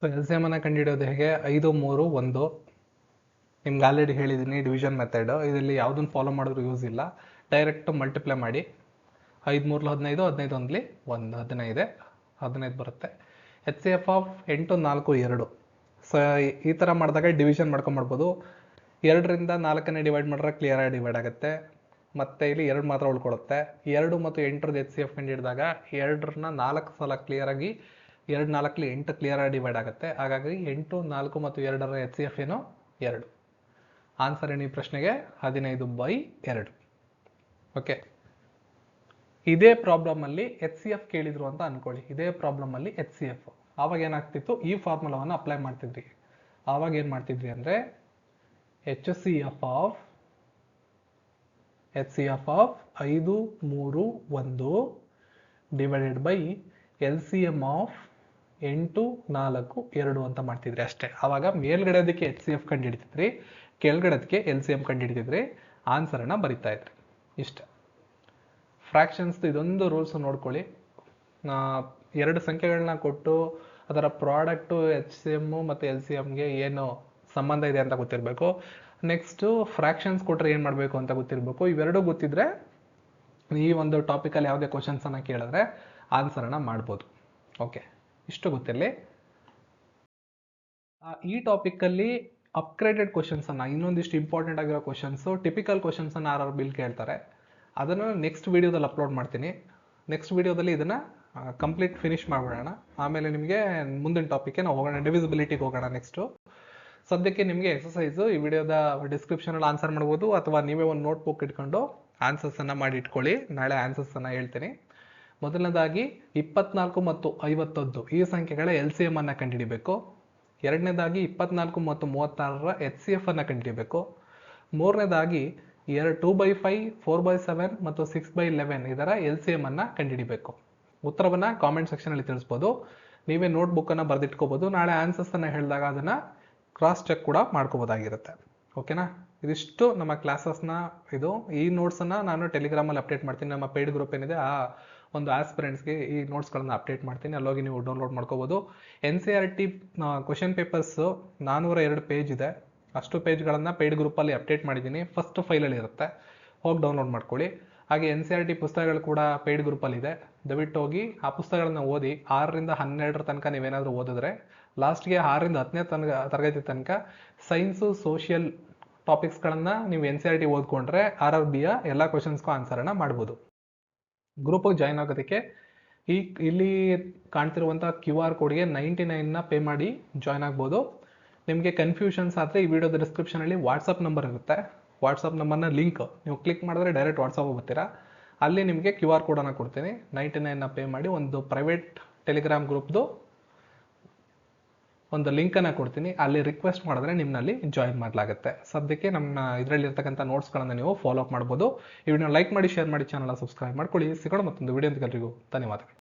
ಸೊ ಎಲ್ ಸಿ ಎಂ ಅನ್ನ ಕಂಡುಹಿಡಿಯೋದು ಹೇಗೆ? ಐದು, ಮೂರು, ಒಂದು. ನಿಮ್ಗೆ ಆಲ್ರೆಡಿ ಹೇಳಿದ್ದೀನಿ ಡಿವಿಷನ್ ಮೆಥಡ್ ಇದರಲ್ಲಿ ಯಾವುದನ್ನು ಫಾಲೋ ಮಾಡಿದ್ರು ಯೂಸ್ ಇಲ್ಲ. ಡೈರೆಕ್ಟ್ ಮಲ್ಟಿಪ್ಲೈ ಮಾಡಿ. ಐದು, ಮೂರ್ಲ ಹದಿನೈದು ಹದಿನೈದು ಒಂದ್ಲಿ ಒಂದು, ಹದಿನೈದು ಹದಿನೈದು ಬರುತ್ತೆ. ಎಚ್ ಸಿ ಎಫ್ ಆಫ್ ಎಂಟು, ನಾಲ್ಕು, ಎರಡು. ಸೊ ಈ ಥರ ಮಾಡಿದಾಗ ಡಿವಿಷನ್ ಮಾಡ್ಕೊಂಬರ್ಬೋದು ಎರಡರಿಂದ ನಾಲ್ಕನೇ ಡಿವೈಡ್ ಮಾಡಿದ್ರೆ ಕ್ಲಿಯರಾಗಿ ಡಿವೈಡ್ ಆಗುತ್ತೆ. ಮತ್ತೆ ಇಲ್ಲಿ ಎರಡು ಮಾತ್ರ ಉಳ್ಕೊಳ್ಳುತ್ತೆ ಎರಡು ಮತ್ತು ಎಂಟರದ್ದು ಎಚ್ ಸಿ ಎಫ್ ಕಂಡು ಹಿಡಿದಾಗ ಎರಡರನ್ನ ನಾಲ್ಕು ಸಲ ಕ್ಲಿಯರಾಗಿ ಎರಡು ನಾಲ್ಕಲ್ಲಿ ಎಂಟು ಕ್ಲಿಯರಾಗಿ ಡಿವೈಡ್ ಆಗುತ್ತೆ. ಹಾಗಾಗಿ ಎಂಟು, ನಾಲ್ಕು ಮತ್ತು ಎರಡರ ಎಚ್ ಸಿ ಎಫ್ ಏನು? ಎರಡು. ಆನ್ಸರ್ ಏನು ಈ ಪ್ರಶ್ನೆಗೆ? ಹದಿನೈದು ಬೈ ಎರಡು. ಓಕೆ ಇದೇ ಪ್ರಾಬ್ಲಮಲ್ಲಿ ಎಚ್ ಸಿ ಎಫ್ ಕೇಳಿದ್ರು ಅಂತ ಅನ್ಕೊಳ್ಳಿ. ಇದೇ ಪ್ರಾಬ್ಲಮಲ್ಲಿ ಎಚ್ ಸಿ ಎಫ್ ಆವಾಗ ಏನಾಗ್ತಿತ್ತು? ಈ ಫಾರ್ಮುಲಾವನ್ನು ಅಪ್ಲೈ ಮಾಡ್ತಿದ್ರಿ. ಆವಾಗ ಏನು ಮಾಡ್ತಿದ್ರಿ ಅಂದರೆ H C F of H C F of ಐದು, ಮೂರು, ಒಂದು divided by L C M of ಎಂಟು, ನಾಲ್ಕು, ಎರಡು ಅಂತ ಮಾಡ್ತಿದ್ರಿ ಅಷ್ಟೇ. ಆವಾಗ ಮೇಲ್ಗಡೆದಕ್ಕೆ ಎಚ್ ಸಿ ಎಫ್ ಕಂಡು ಹಿಡಿತಿದ್ರಿ ಕೆಳಗಡೆದಕ್ಕೆ ಎಲ್ ಸಿ ಎಂ ಕಂಡು ಹಿಡಿತಿದ್ರಿ ಆನ್ಸರನ್ನು ಬರಿತಾ ಇದ್ರಿ. ಇಷ್ಟ. ಫ್ರಾಕ್ಷನ್ಸ್ ಇದೊಂದು ರೂಲ್ಸ್ ನೋಡ್ಕೊಳ್ಳಿ. ಎರಡು ಸಂಖ್ಯೆಗಳನ್ನ ಕೊಟ್ಟು ಅದರ ಪ್ರಾಡಕ್ಟು ಎಚ್ ಸಿ ಎಮ್ಮು ಮತ್ತು ಎಲ್ ಸಿ ಎಮ್ಗೆ ಏನು ಸಂಬಂಧ ಇದೆ ಅಂತ ಗೊತ್ತಿರಬೇಕು. ನೆಕ್ಸ್ಟು ಫ್ರ್ಯಾಕ್ಷನ್ಸ್ ಕೊಟ್ಟರೆ ಏನು ಮಾಡಬೇಕು ಅಂತ ಗೊತ್ತಿರಬೇಕು. ಇವೆರಡೂ ಗೊತ್ತಿದ್ರೆ ಈ ಒಂದು ಟಾಪಿಕಲ್ಲಿ ಯಾವುದೇ ಕ್ವಶನ್ಸನ್ನು ಕೇಳಿದ್ರೆ ಆನ್ಸರನ್ನು ಮಾಡ್ಬೋದು. ಓಕೆ ಇಷ್ಟು ಗೊತ್ತಿರಲಿ. ಈ ಟಾಪಿಕಲ್ಲಿ ಅಪ್ಗ್ರೇಡೆಡ್ ಕ್ವಶನ್ಸನ್ನು ಇನ್ನೊಂದಿಷ್ಟು ಇಂಪಾರ್ಟೆಂಟ್ ಆಗಿರೋ ಕ್ವಶನ್ಸು ಟಿಪಿಕಲ್ ಕ್ವಶನ್ಸನ್ನು ಆರ್ ಬಿಲ್ ಕೇಳ್ತಾರೆ, ಅದನ್ನು ನೆಕ್ಸ್ಟ್ ವೀಡಿಯೋದಲ್ಲಿ ಅಪ್ಲೋಡ್ ಮಾಡ್ತೀನಿ. ನೆಕ್ಸ್ಟ್ ವೀಡಿಯೋದಲ್ಲಿ ಇದನ್ನು ಕಂಪ್ಲೀಟ್ ಫಿನಿಶ್ ಮಾಡ್ಬಿಡೋಣ. ಆಮೇಲೆ ನಿಮಗೆ ಮುಂದಿನ ಟಾಪಿಕ್ಗೆ ನಾವು ಹೋಗೋಣ. ಡಿವಿಸಿಬಿಲಿಟಿಗೆ ಹೋಗೋಣ ನೆಕ್ಸ್ಟು ಸದ್ಯಕ್ಕೆ ನಿಮಗೆ ಎಕ್ಸಸೈಸು ಈ ವಿಡಿಯೋದ ಡಿಸ್ಕ್ರಿಪ್ಷನಲ್ಲಿ ಆನ್ಸರ್ ಮಾಡ್ಬೋದು, ಅಥವಾ ನೀವೇ ಒಂದು ನೋಟ್ ಬುಕ್ ಇಟ್ಕೊಂಡು ಆನ್ಸರ್ಸನ್ನು ಮಾಡಿ ಇಟ್ಕೊಳ್ಳಿ. ನಾಳೆ ಆನ್ಸರ್ಸನ್ನು ಹೇಳ್ತೀನಿ. ಮೊದಲನೇದಾಗಿ, ಇಪ್ಪತ್ನಾಲ್ಕು ಮತ್ತು ಐವತ್ತೊಂದು ಈ ಸಂಖ್ಯೆಗಳ ಎಲ್ ಸಿ ಎಂ ಅನ್ನು ಕಂಡುಹಿಡಿಬೇಕು. ಎರಡನೇದಾಗಿ, ಇಪ್ಪತ್ನಾಲ್ಕು ಮತ್ತು ಮೂವತ್ತಾರರ ಎಚ್ ಸಿ ಎಫ್ ಅನ್ನು ಕಂಡುಹಿಡಿಬೇಕು. ಮೂರನೇದಾಗಿ, ಎರಡು two by five four by seven ಮತ್ತು ಸಿಕ್ಸ್ ಬೈ ಲೆವೆನ್ ಇದರ ಎಲ್ ಸಿ ಎಂ ಅನ್ನು ಕಂಡುಹಿಡಿಬೇಕು. ಉತ್ತರವನ್ನು ಕಾಮೆಂಟ್ ಸೆಕ್ಷನಲ್ಲಿ ತಿಳಿಸ್ಬೋದು. ನೀವೇ ನೋಟ್ ಬುಕ್ಕನ್ನು ಬರೆದಿಟ್ಕೋಬೋದು. ನಾಳೆ ಆನ್ಸರ್ಸನ್ನು ಹೇಳಿದಾಗ ಅದನ್ನು ಕ್ರಾಸ್ ಚೆಕ್ ಕೂಡ ಮಾಡ್ಕೋಬೋದಾಗಿರುತ್ತೆ. ಓಕೆನಾ ಇದಿಷ್ಟು ನಮ್ಮ ಕ್ಲಾಸಸ್ನ ಇದು. ಈ ನೋಟ್ಸನ್ನು ನಾನು ಟೆಲಿಗ್ರಾಮಲ್ಲಿ ಅಪ್ಡೇಟ್ ಮಾಡ್ತೀನಿ. ನಮ್ಮ ಪೇಯ್ಡ್ ಗ್ರೂಪ್ ಏನಿದೆ, ಆ ಒಂದು ಆಸ್ಪಿರೆಂಟ್ಸ್ಗೆ ಈ ನೋಟ್ಸ್ಗಳನ್ನು ಅಪ್ಡೇಟ್ ಮಾಡ್ತೀನಿ. ಅಲ್ಲೋಗಿ ನೀವು ಡೌನ್ಲೋಡ್ ಮಾಡ್ಕೋಬೋದು. N C R T question papers ನಾನ್ನೂರ ಎರಡು ಪೇಜ್ ಇದೆ. ಅಷ್ಟು ಪೇಜ್ಗಳನ್ನು ಪೇಯ್ಡ್ ಗ್ರೂಪಲ್ಲಿ ಅಪ್ಡೇಟ್ ಮಾಡಿದ್ದೀನಿ. ಫಸ್ಟ್ ಫೈಲಲ್ಲಿ ಇರುತ್ತೆ. ಹೋಗಿ ಡೌನ್ಲೋಡ್ ಮಾಡ್ಕೊಳ್ಳಿ. ಹಾಗೆ ಎನ್ ಸಿ ಆರ್ ಟಿ ಪುಸ್ತಕಗಳು ಕೂಡ ಪೇಯ್ಡ್ ಗ್ರೂಪಲ್ಲಿದೆ ದಯವಿಟ್ಟು ಹೋಗಿ ಆ ಪುಸ್ತಕಗಳನ್ನ ಓದಿ ಆರರಿಂದ ಹನ್ನೆರಡರ ತನಕ ನೀವೇನಾದರೂ ಓದಿದ್ರೆ ಲಾಸ್ಟ್ಗೆ ಆರರಿಂದ ಹತ್ತನೇ ತನಕ, ತರಗತಿ ತನಕ ಸೈನ್ಸು ಸೋಷಿಯಲ್ ಟಾಪಿಕ್ಸ್ಗಳನ್ನು ನೀವು ಎನ್ ಸಿ ಆರ್ ಟಿ ಓದ್ಕೊಂಡ್ರೆ ಆರ್ ಆರ್ ಬಿಯ ಎಲ್ಲ ಕ್ವಶನ್ಸ್ಗೂ ಆನ್ಸರನ್ನು ಮಾಡ್ಬೋದು. ಗ್ರೂಪಿಗೆ ಜಾಯ್ನ್ ಆಗೋದಕ್ಕೆ ಈ, ಇಲ್ಲಿ ಕಾಣ್ತಿರುವಂಥ ಕ್ಯೂ ಆರ್ ಕೋಡ್ಗೆ ನೈಂಟಿ ನೈನ್ನ ಪೇ ಮಾಡಿ ಜಾಯ್ನ್ ಆಗ್ಬೋದು. ನಿಮಗೆ ಕನ್ಫ್ಯೂಷನ್ಸ್ ಆದರೆ ಈ ವಿಡಿಯೋದ ಡಿಸ್ಕ್ರಿಪ್ಷನಲ್ಲಿ ವಾಟ್ಸಪ್ ನಂಬರ್ ಇರುತ್ತೆ. ವಾಟ್ಸಪ್ ನಂಬರ್ನ ಲಿಂಕ್ ನೀವು ಕ್ಲಿಕ್ ಮಾಡಿದ್ರೆ ಡೈರೆಕ್ಟ್ ವಾಟ್ಸಪ್ ಬರ್ತೀರಾ. ಅಲ್ಲಿ ನಿಮಗೆ ಕ್ಯೂ ಆರ್ ಕೋಡನ್ನು ಕೊಡ್ತೀನಿ. ನೈಂಟಿ ನೈನ್ನ ಪೇ ಮಾಡಿ ಒಂದು ಪ್ರೈವೇಟ್ ಟೆಲಿಗ್ರಾಮ್ ಗ್ರೂಪ್ದು ಒಂದು ಲಿಂಕನ್ನು ಕೊಡ್ತೀನಿ. ಅಲ್ಲಿ ರಿಕ್ವೆಸ್ಟ್ ಮಾಡಿದ್ರೆ ನಿಮ್ಮಲ್ಲಿ ಜಾಯಿನ್ ಮಾಡಲಾಗುತ್ತೆ. ಸದ್ಯಕ್ಕೆ ನಮ್ಮ ಇದರಲ್ಲಿರ್ತಕ್ಕಂಥ ನೋಟ್ಸ್ಗಳನ್ನು ನೀವು ಫಾಲೋ ಅಪ್ ಮಾಡ್ಬೋದು. ಈ ವಿಡಿಯೋ ಲೈಕ್ ಮಾಡಿ ಶೇರ್ ಮಾಡಿ ಚಾನಲ್ ಸಬ್ಸ್ಕ್ರೈಬ್ ಮಾಡ್ಕೊಳ್ಳಿ. ಸಿಗೋಣ ಮತ್ತೊಂದು ವಿಡಿಯೋ ಧನ್ಯವಾದಗಳು.